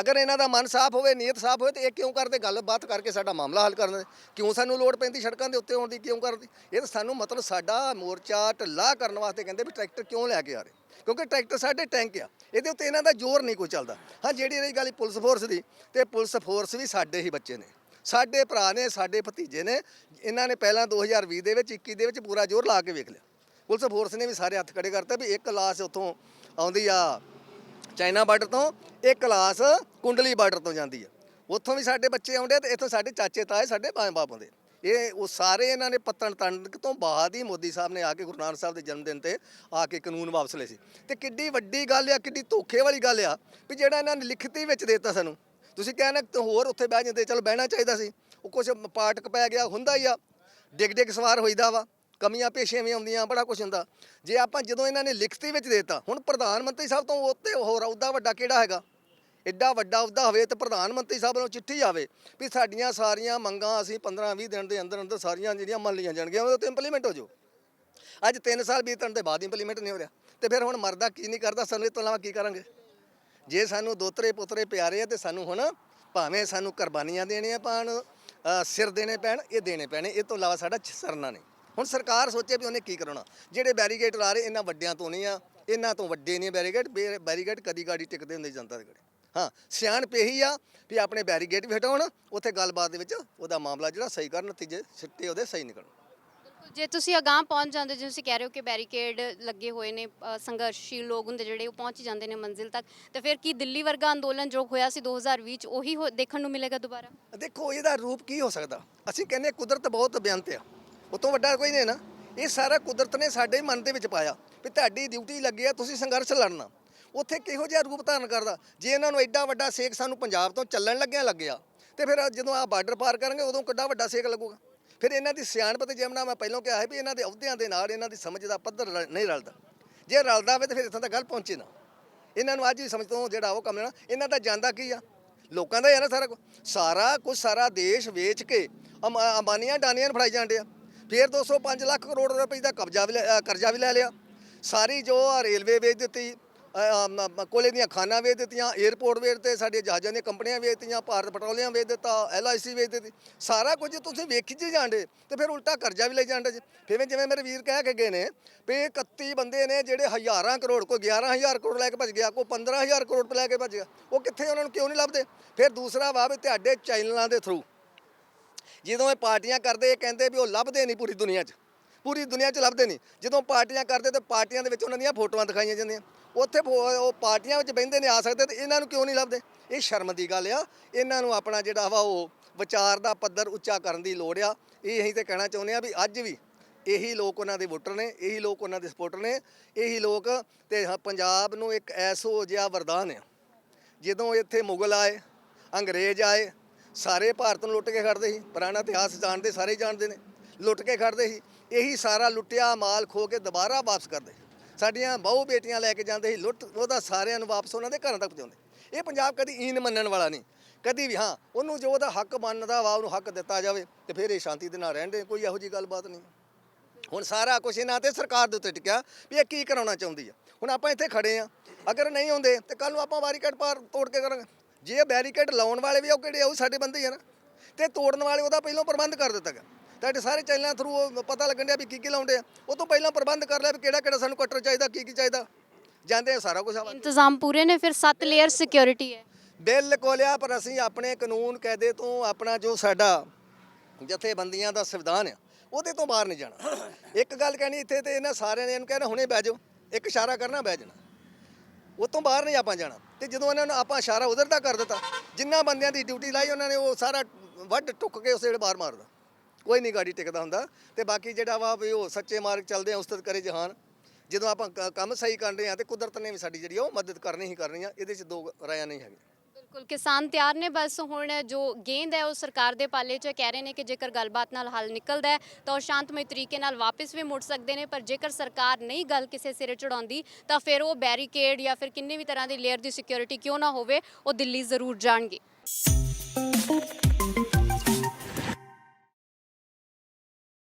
ਅਗਰ ਇਹਨਾਂ ਦਾ ਮਨ ਸਾਫ਼ ਹੋਵੇ, ਨੀਅਤ ਸਾਫ਼ ਹੋਵੇ, ਤੇ ਇਹ ਕਿਉਂ ਕਰਦੇ? ਗੱਲਬਾਤ ਕਰਕੇ ਸਾਡਾ ਮਾਮਲਾ ਹੱਲ ਕਰਨ ਦੇ। ਕਿਉਂ ਸਾਨੂੰ ਲੋੜ ਪੈਂਦੀ ਸੜਕਾਂ ਦੇ ਉੱਤੇ ਆਉਣ ਦੀ? ਕਿਉਂ ਕਰਦੀ? ਇਹ ਤਾਂ ਸਾਨੂੰ ਮਤਲਬ ਸਾਡਾ ਮੋਰਚਾ ਢਿੱਲਾ ਕਰਨ ਵਾਸਤੇ ਕਹਿੰਦੇ ਵੀ ਟਰੈਕਟਰ ਕਿਉਂ ਲੈ ਕੇ ਆ ਰਹੇ? ਕਿਉਂਕਿ ਟਰੈਕਟਰ ਸਾਡੇ ਟੈਂਕ ਆ। ਇਹਦੇ ਉੱਤੇ ਇਹਨਾਂ ਦਾ ਜ਼ੋਰ ਨਹੀਂ ਕੋਈ ਚੱਲਦਾ। ਹਾਂ, ਜਿਹੜੀ ਰਹੀ ਗੱਲ ਪੁਲਿਸ ਫੋਰਸ ਦੀ, ਤੇ ਪੁਲਿਸ ਫੋਰਸ ਵੀ ਸਾਡੇ ਹੀ ਬੱਚੇ ਨੇ। ਸਾਡੇ ਭਰਾ ਨੇ, ਸਾਡੇ ਭਤੀਜੇ ਨੇ, ਇਹਨਾਂ ਨੇ ਪਹਿਲਾਂ 2020 ਦੇ ਵਿੱਚ 21 ਦੇ ਵਿੱਚ ਪੂਰਾ ਜ਼ੋਰ ਲਾ ਕੇ ਵੇਖ ਲਿਆ। ਪੁਲਿਸ ਫੋਰਸ ਨੇ ਵੀ ਸਾਰੇ ਹੱਥ ਖੜੇ ਕਰਤੇ ਵੀ ਇੱਕ ਲਾਸ਼ ਉੱਥੋਂ ਆਉਂਦੀ ਆ ਚਾਈਨਾ ਬਾਰਡਰ ਤੋਂ ਇਹ ਕਲਾਸ ਕੁੰਡਲੀ ਬਾਰਡਰ ਤੋਂ ਜਾਂਦੀ ਆ। ਉੱਥੋਂ ਵੀ ਸਾਡੇ ਬੱਚੇ ਆਉਂਦੇ ਤੇ ਇੱਥੋਂ ਸਾਡੇ ਚਾਚੇ, ਤਾਏ ਸਾਡੇ ਮਾਂ ਬਾਪ ਆਉਂਦੇ ਇਹ ਉਹ ਸਾਰੇ ਇਹਨਾਂ ਨੇ ਪੱਤਣ ਤੰਡ ਤੋਂ ਬਾਅਦ ਹੀ ਮੋਦੀ ਸਾਹਿਬ ਨੇ ਆ ਕੇ ਗੁਰੂ ਨਾਨਕ ਸਾਹਿਬ ਦੇ ਜਨਮ ਦਿਨ ਤੇ ਆ ਕੇ ਕਾਨੂੰਨ ਵਾਪਸ ਲਏ ਸੀ। ਤੇ ਕਿੱਡੀ ਵੱਡੀ ਗੱਲ ਆ, ਕਿੱਡੀ ਧੋਖੇ ਵਾਲੀ ਗੱਲ ਆ ਵੀ ਜਿਹੜਾ ਇਹਨਾਂ ਨੇ ਲਿਖਤੀ ਵਿੱਚ ਦੇਤਾ ਸਾਨੂੰ। ਤੁਸੀਂ ਕਹਿੰਦੇ ਕਿ ਹੋਰ ਉੱਥੇ ਬਹਿ ਜਾਂਦੇ, ਚਲ ਬਹਿਣਾ ਚਾਹੀਦਾ ਸੀ। ਉਹ ਕੁਝ ਪਾਟਕ ਪੈ ਗਿਆ, ਹੁੰਦਾ ਹੀ ਆ। ਡਿੱਗ ਡਿੱਗ ਸਵਾਰ ਹੋਈਦਾ ਵਾ। ਕਮੀਆਂ ਪੇਸ਼ੀਆਂ ਵੀ ਆਉਂਦੀਆਂ, ਬੜਾ ਕੁਝ ਹੁੰਦਾ। ਜੇ ਆਪਾਂ ਜਦੋਂ ਇਹਨਾਂ ਨੇ ਲਿਖਤੀ ਵਿੱਚ ਦੇਤਾ, ਹੁਣ ਪ੍ਰਧਾਨ ਮੰਤਰੀ ਸਾਹਿਬ ਤੋਂ ਉੱਤੇ ਹੋਰ ਅਹੁਦਾ ਵੱਡਾ ਕਿਹੜਾ ਹੈਗਾ? ਐਡਾ ਵੱਡਾ ਅਹੁਦਾ ਹੋਵੇ ਤੇ ਪ੍ਰਧਾਨ ਮੰਤਰੀ ਸਾਹਿਬ ਨੂੰ ਚਿੱਠੀ ਆਵੇ ਵੀ ਸਾਡੀਆਂ ਸਾਰੀਆਂ ਮੰਗਾਂ ਅਸੀਂ 15-20 ਦਿਨ ਦੇ ਅੰਦਰ ਅੰਦਰ ਸਾਰੀਆਂ ਜਿਹੜੀਆਂ ਮੰਨ ਲਈਆਂ ਜਾਣਗੀਆਂ, ਉਹਦੇ 'ਤੇ ਇੰਪਲੀਮੈਂਟ ਹੋ ਜਾਓ। ਅੱਜ 3 ਸਾਲ ਬੀਤਣ ਦੇ ਬਾਅਦ ਇੰਪਲੀਮੈਂਟ ਨਹੀਂ ਹੋ ਰਿਹਾ। ਤੇ ਫਿਰ ਹੁਣ ਮਰਦਾ ਕੀ ਨਹੀਂ ਕਰਦਾ, ਸਾਨੂੰ ਇਹ ਤੋਂ ਇਲਾਵਾ ਕੀ ਕਰਾਂਗੇ? ਜੇ ਸਾਨੂੰ ਦੋਤਰੇ ਪੁੱਤਰੇ ਪਿਆਰੇ ਆ ਤੇ ਸਾਨੂੰ ਹੁਣ ਭਾਵੇਂ ਸਾਨੂੰ ਕੁਰਬਾਨੀਆਂ ਦੇਣੀਆਂ ਪੈਣ ਸਿਰ ਦੇਣੇ ਪੈਣ, ਇਹ ਦੇਣੇ ਪੈਣੇ, ਇਹ ਤੋਂ ਇਲਾਵਾ ਸਾਡਾ ਸਰਨਾ ਨਹੀਂ। ਹੁਣ ਸਰਕਾਰ ਸੋਚੇ ਵੀ ਉਹਨੇ ਕੀ ਕਰਾਉਣਾ। ਜਿਹੜੇ ਬੈਰੀਗੇਡ ਲਾ ਰਹੇ ਇਹਨਾਂ ਵੱਡਿਆਂ ਤੋਂ ਨਹੀਂ ਆ ਇਹਨਾਂ ਤੋਂ ਵੱਡੇ ਨਹੀਂ ਬੈਰੀਗੇਡ ਬੇ- ਬੈਰੀਗੇਡ ਕਦੀ ਗਾੜੀ ਟਿਕਦੇ ਹੁੰਦੇ ਜਨਤਾ ਦੇ ਘਰੇ ਹਾਂ ਸਿਆਣਪ ਇਹੀ ਆ ਵੀ ਆਪਣੇ ਬੈਰੀਗੇਡ ਵੀ ਹਟਾਉਣ ਉੱਥੇ ਗੱਲਬਾਤ ਦੇ ਵਿੱਚ ਉਹਦਾ ਮਾਮਲਾ ਜਿਹੜਾ ਸਹੀ ਕਰਨ ਨਤੀਜੇ ਸਿੱਟੇ ਉਹਦੇ ਸਹੀ ਨਿਕਲਣ। ਜੇ ਤੁਸੀਂ ਅਗਾਂਹ ਪਹੁੰਚ ਜਾਂਦੇ ਜਿਵੇਂ ਤੁਸੀਂ ਕਹਿ ਰਹੇ ਹੋ ਕਿ ਬੈਰੀਕੇਡ ਲੱਗੇ ਹੋਏ ਨੇ ਅ, ਸੰਘਰਸ਼ੀਲ ਲੋਕ ਹੁੰਦੇ ਜਿਹੜੇ ਉਹ ਪਹੁੰਚ ਜਾਂਦੇ ਨੇ ਮੰਜ਼ਿਲ ਤੱਕ। ਤੇ ਫਿਰ ਕੀ ਦਿੱਲੀ ਵਰਗਾ ਅੰਦੋਲਨ ਜੋ ਹੋਇਆ ਸੀ 2020 ਚ ਉਹੀ ਦੇਖਣ ਨੂੰ ਮਿਲੇਗਾ ਦੁਬਾਰਾ? ਦੇਖੋ ਇਹਦਾ ਰੂਪ ਕੀ ਹੋ ਸਕਦਾ? ਅਸੀਂ ਕਹਿੰਦੇ ਕੁਦਰਤ ਬਹੁਤ ਬੇਅੰਤ ਆ। ਉਹ ਤੋਂ ਵੱਡਾ ਕੋਈ ਨਹੀਂ ਨਾ। ਇਹ ਸਾਰਾ ਕੁਦਰਤ ਨੇ ਸਾਡੇ ਮਨ ਦੇ ਵਿੱਚ ਪਾਇਆ ਵੀ ਤੁਹਾਡੀ ਡਿਊਟੀ ਲੱਗੀ ਆ, ਤੁਸੀਂ ਸੰਘਰਸ਼ ਲੜਨਾ। ਉੱਥੇ ਕਿਹੋ ਜਿਹਾ ਰੂਪ ਧਾਰਨ ਕਰਦਾ? ਜੇ ਇਹਨਾਂ ਨੂੰ ਐਡਾ ਵੱਡਾ ਸੇਕ ਸਾਨੂੰ ਪੰਜਾਬ ਤੋਂ ਚੱਲਣ ਲੱਗਿਆ ਲੱਗਿਆ, ਤੇ ਫਿਰ ਜਦੋਂ ਆ ਬਾਰਡਰ ਪਾਰ ਕਰਾਂਗੇ ਉਦੋਂ ਕਿੱਡਾ ਵੱਡਾ ਸੇਕ ਲੱਗੂਗਾ? ਫਿਰ ਇਹਨਾਂ ਦੀ ਸਿਆਣਪ ਤੇ ਜਿਮਨਾ ਮੈਂ ਪਹਿਲਾਂ ਕਿਹਾ ਹੈ ਵੀ ਇਹਨਾਂ ਦੇ ਅਹੁਦਿਆਂ ਦੇ ਨਾਲ ਇਹਨਾਂ ਦੀ ਸਮਝ ਦਾ ਪੱਧਰ ਰਲ- ਨਹੀਂ ਰਲਦਾ। ਜੇ ਰਲਦਾ ਹੋਵੇ ਤਾਂ ਫਿਰ ਇੱਥੋਂ ਤੱਕ ਗੱਲ ਪਹੁੰਚੇ ਨਾ। ਇਹਨਾਂ ਨੂੰ ਅੱਜ ਹੀ ਸਮਝ ਤੋਂ ਜਿਹੜਾ ਉਹ ਕੰਮ ਲੈਣਾ ਇਹਨਾਂ ਦਾ ਜਾਂਦਾ ਕੀ ਆ? ਲੋਕਾਂ ਦਾ ਯਾਰ ਸਾਰਾ ਕੁਝ ਸਾਰਾ ਕੁਝ ਸਾਰਾ ਦੇਸ਼ ਵੇਚ ਕੇ ਅਮ- ਅੰਬਾਨੀਆਂ ਡਾਨੀਆਂ ਨੂੰ ਫੜਾਈ ਜਾਂਦੇ ਆ ਫਿਰ 205 ਲੱਖ ਕਰੋੜ ਰੁਪਏ ਦਾ ਕਬਜ਼ਾ ਵੀ ਲੈ- ਅ, ਕਰਜ਼ਾ ਵੀ ਲੈ ਲਿਆ। ਸਾਰੀ ਜੋ ਆ ਰੇਲਵੇ ਵੇਚ ਦਿੱਤੀ ਅ, ਅਮ, ਅਮ, ਕੋਲੇ ਦੀਆਂ ਖਾਨਾਂ ਵੇਚ ਦਿੱਤੀਆਂ 에어ਪੋਰਟ ਵੇਚ ਦਿੱਤੇ ਸਾਡੇ ਜਹਾਜ਼ਾਂ ਦੀਆਂ ਕੰਪਨੀਆਂ ਵੇਚ ਦਿੱਤੀਆਂ ਭਾਰਤ ਪੈਟਰੋਲੀਅਮ ਵੇਚ ਦਿੱਤਾ ਐਲਆਈਸੀ ਵੇਚ ਦਿੱਤੀ। ਸਾਰਾ ਕੁਝ ਤੁਸੀਂ ਵੇਖੀ ਜੀ ਜਾਂਦੇ ਤੇ ਫਿਰ ਉਲਟਾ ਕਰਜ਼ਾ ਵੀ ਲਈ ਜਾਂਦੇ ਜੀ। ਫਿਰ ਜਿਵੇਂ ਮੇਰੇ ਵੀਰ ਕਹਿ ਕੇ ਗਏ ਨੇ ਵੀ 31 ਬੰਦੇ ਨੇ ਜਿਹੜੇ ਹਜ਼ਾਰਾਂ ਕਰੋੜ ਕੋਈ 11000 ਕਰੋੜ ਲੈ ਕੇ ਭੱਜ ਗਿਆ ਕੋਈ 15000 ਕਰੋੜ ਲੈ ਕੇ ਭੱਜ ਗਿਆ ਉਹ ਕਿੱਥੇ ਉਹਨਾਂ ਨੂੰ ਕਿਉਂ ਨਹੀਂ ਲੱਭਦੇ? ਫਿਰ ਦੂਸਰਾ ਵਾ ਵੀ ਤੁਹਾਡੇ ਚੈਨਲਾਂ ਦੇ ਥਰੂ ਜਦੋਂ ਇਹ ਪਾਰਟੀਆਂ ਕਰਦੇ ਇਹ ਕਹਿੰਦੇ ਵੀ ਉਹ ਲੱਭਦੇ ਨਹੀਂ ਪੂਰੀ ਦੁਨੀਆ 'ਚ। ਪੂਰੀ ਦੁਨੀਆ 'ਚ ਲੱਭਦੇ ਨਹੀਂ। ਜਦੋਂ ਪਾਰਟੀਆਂ ਕਰਦੇ ਤੇ ਪਾਰਟੀਆਂ ਦੇ ਵਿੱਚ ਉਹਨਾਂ ਦੀਆਂ ਫੋਟੋਆਂ ਦਿਖਾਈਆਂ ਜਾਂਦੀਆਂ। ਉੱਥੇ ਫੋ- ਉਹ ਪਾਰਟੀਆਂ ਵਿੱਚ ਬਹਿੰਦੇ ਨੇ ਆ ਸਕਦੇ ਤੇ ਇਹਨਾਂ ਨੂੰ ਕਿਉਂ ਨਹੀਂ ਲੱਭਦੇ? ਇਹ ਸ਼ਰਮ ਦੀ ਗੱਲ ਆ। ਇਹਨਾਂ ਨੂੰ ਆਪਣਾ ਜਿਹੜਾ ਵਾ ਉਹ ਵਿਚਾਰ ਦਾ ਪੱਧਰ ਉੱਚਾ ਕਰਨ ਦੀ ਲੋੜ ਆ। ਇਹ ਅਸੀਂ ਤੇ ਕਹਿਣਾ ਚਾਹੁੰਦੇ ਆ ਵੀ ਅੱਜ ਵੀ ਇਹੀ ਲੋਕ ਉਹਨਾਂ ਦੇ ਵੋਟਰ ਨੇ ਇਹੀ ਲੋਕ ਉਹਨਾਂ ਦੇ ਸਪੋਰਟਰ ਨੇ ਇਹੀ ਲੋਕ ਤੇ ਹਾਂ, ਪੰਜਾਬ ਨੂੰ ਇੱਕ ਐਸੋ ਜਿਹਾ ਵਰਦਾਨ ਆ। ਜਦੋਂ ਇੱਥੇ ਮੁਗਲ ਆਏ ਅੰਗਰੇਜ਼ ਆਏ ਸਾਰੇ ਭਾਰਤ ਨੂੰ ਲੁੱਟ ਕੇ ਖੜਦੇ ਸੀ, ਪੁਰਾਣਾ ਇਤਿਹਾਸ ਜਾਣਦੇ, ਸਾਰੇ ਜਾਣਦੇ ਨੇ, ਲੁੱਟ ਕੇ ਖੜਦੇ ਸੀ। ਇਹੀ ਸਾਰਾ ਲੁੱਟਿਆ ਮਾਲ ਖੋ ਕੇ ਦੁਬਾਰਾ ਵਾਪਸ ਕਰਦੇ ਸਾਡੀਆਂ ਬਹੁ ਬੇਟੀਆਂ ਲੈ ਕੇ ਜਾਂਦੇ ਸੀ, ਲੁੱਟ, ਉਹਦਾ ਸਾਰਿਆਂ ਨੂੰ ਵਾਪਸ ਉਹਨਾਂ ਦੇ ਘਰਾਂ ਤੱਕ ਪਹੁੰਚਾਉਂਦੇ ਇਹ ਪੰਜਾਬ ਕਦੀ ਈਨ ਮੰਨਣ ਵਾਲਾ ਨਹੀਂ। ਕਦੀ ਵੀ, ਹਾਂ, ਉਹਨੂੰ ਜੋ ਉਹਦਾ ਹੱਕ ਮੰਨਦਾ ਵਾ, ਉਹਨੂੰ ਹੱਕ ਦਿੱਤਾ ਜਾਵੇ ਤੇ ਫਿਰ ਇਹ ਸ਼ਾਂਤੀ ਦੇ ਨਾਲ ਰਹਿੰਦੇ ਕੋਈ ਇਹੋ ਜੀ ਗੱਲਬਾਤ ਨਹੀਂ। ਹੁਣ ਸਾਰਾ ਕੁਝ ਇਹਨਾਂ ਤੇ ਸਰਕਾਰ ਦੇ ਉੱਤੇ ਟਿਕਿਆ ਵੀ ਇਹ ਕੀ ਕਰਾਉਣਾ ਚਾਹੁੰਦੀ ਆ। ਹੁਣ ਆਪਾਂ ਇੱਥੇ ਖੜੇ ਆ। ਅਗਰ ਨਹੀਂ ਹੁੰਦੇ ਤੇ ਕੱਲ ਨੂੰ ਆਪਾਂ ਬੈਰੀਕੇਡ ਪਾਰ ਤੋੜ ਕੇ ਕਰਾਂਗੇ। ਜੇ ਬੈਰੀਕੇਡ ਲਾਉਣ ਵਾਲੇ ਵੀ ਉਹ ਕਿਹੜੇ ਉਹ ਸਾਡੇ ਬੰਦੇ ਹੀ ਆ ਨਾ। ਤੇ ਤੋੜਨ ਵਾਲੇ ਉਹਦਾ ਪਹਿਲਾਂ ਪ੍ਰਬੰਧ ਕਰ ਦਿੱਤਾ ਗਿਆ। ਤੁਹਾਡੇ ਸਾਰੇ ਚੈਨਲਾਂ ਥਰੂ ਪਤਾ ਲੱਗਣ ਡਿਆ ਵੀ ਕੀ ਕੀ ਲਾਉਂਦੇ ਆ। ਉਹ ਤੋਂ ਪਹਿਲਾਂ ਪ੍ਰਬੰਧ ਕਰ ਲਿਆ ਵੀ ਕਿਹੜਾ ਕਿਹੜਾ ਸਾਨੂੰ ਕਟਰ ਚਾਹੀਦਾ ਕੀ ਕੀ ਚਾਹੀਦਾ। ਜਾਂਦੇ ਆ ਸਾਰਾ ਕੁਝ ਇੰਤਜ਼ਾਮ ਪੂਰੇ ਨੇ ਫਿਰ 7 ਲੇਅਰ ਸਿਕਿਉਰਿਟੀ ਹੈ। ਬਿਲਕੁਲ ਆ ਪਰ ਅਸੀਂ ਆਪਣੇ ਕਾਨੂੰਨ ਕਾਇਦੇ ਤੋਂ ਆਪਣਾ ਜੋ ਸਾਡਾ ਜਥੇਬੰਦੀਆਂ ਦਾ ਸੰਵਿਧਾਨ ਆ ਉਹਦੇ ਤੋਂ ਬਾਹਰ ਨਹੀਂ ਜਾਣਾ। ਇੱਕ ਗੱਲ ਕਹਿਣੀ ਇੱਥੇ ਤੇ ਇਹਨਾਂ ਸਾਰਿਆਂ ਨੇ ਇਹਨੂੰ ਕਹਿਣਾ ਹੁਣੇ ਬਹਿ ਜਾਓ। ਇੱਕ ਇਸ਼ਾਰਾ ਕਰਨਾ ਬਹਿ ਜਾਣਾ। ਉਹ ਤੋਂ ਬਾਹਰ ਨਹੀਂ ਆਪਾਂ ਜਾਣਾ। ਤੇ ਜਦੋਂ ਇਹਨਾਂ ਨੂੰ ਆਪਾਂ ਇਸ਼ਾਰਾ ਉਧਰ ਦਾ ਕਰ ਦਿੱਤਾ, ਜਿੰਨਾ ਬੰਦਿਆਂ ਦੀ ਡਿਊਟੀ ਲਾਈ ਉਹਨਾਂ ਨੇ, ਉਹ ਸਾਰਾ ਵੱਢ ਟੁੱਕ ਕੇ ਉਸੇ ਵੇਲੇ ਬਾਹਰ ਮਾਰਦਾ ਕੋਈ ਨਹੀਂ ਗਾੜੀ ਟਿਕਦਾ ਹੁੰਦਾ। ਤੇ ਬਾਕੀ ਜਿਹੜਾ ਵਾ ਵੀ ਉਹ ਸੱਚੇ ਮਾਰਗ ਚੱਲਦੇ ਆ ਉਸਤਤ ਕਰੇ ਜਹਾਨ। ਜਦੋਂ ਆਪਾਂ ਕ- ਕੰਮ ਸਹੀ ਕਰ ਰਹੇ ਆ ਤੇ ਕੁਦਰਤ ਨੇ ਵੀ ਸਾਡੀ ਜਿਹੜੀ ਉਹ ਮਦਦ ਕਰਨੀ ਹੀ ਕਰਨੀ ਆ, ਇਹਦੇ 'ਚ ਦੋ ਰਾਇਆਂ ਨਹੀਂ ਹੈਗੀਆਂ। ਬਿਲਕੁਲ, ਕਿਸਾਨ ਤਿਆਰ ਨੇ, ਬਸ ਹੁਣ ਜੋ ਗੇਂਦ ਹੈ ਉਹ ਸਰਕਾਰ ਦੇ ਪਾਲੇ 'ਚ ਹੈ। ਕਹਿ ਰਹੇ ਨੇ ਕਿ ਜੇਕਰ ਗੱਲਬਾਤ ਨਾਲ ਹੱਲ ਨਿਕਲਦਾ ਹੈ, ਤਾਂ ਉਹ ਸ਼ਾਂਤਮਈ ਤਰੀਕੇ ਨਾਲ ਵਾਪਸ ਵੀ ਮੁੜ ਸਕਦੇ ਨੇ, ਪਰ ਜੇਕਰ ਸਰਕਾਰ ਨਹੀਂ ਗੱਲ ਕਿਸੇ ਸਿਰੇ ਚੜਾਉਂਦੀ ਤਾਂ ਫਿਰ ਉਹ ਬੈਰੀਕੇਡ ਜਾਂ ਫਿਰ ਕਿੰਨੇ ਵੀ ਤਰ੍ਹਾਂ ਦੀ ਲੇਅਰ ਦੀ ਸਿਕਿਉਰਿਟੀ ਕਿਉਂ ਨਾ ਹੋਵੇ, ਉਹ ਦਿੱਲੀ ਜ਼ਰੂਰ ਜਾਣਗੇ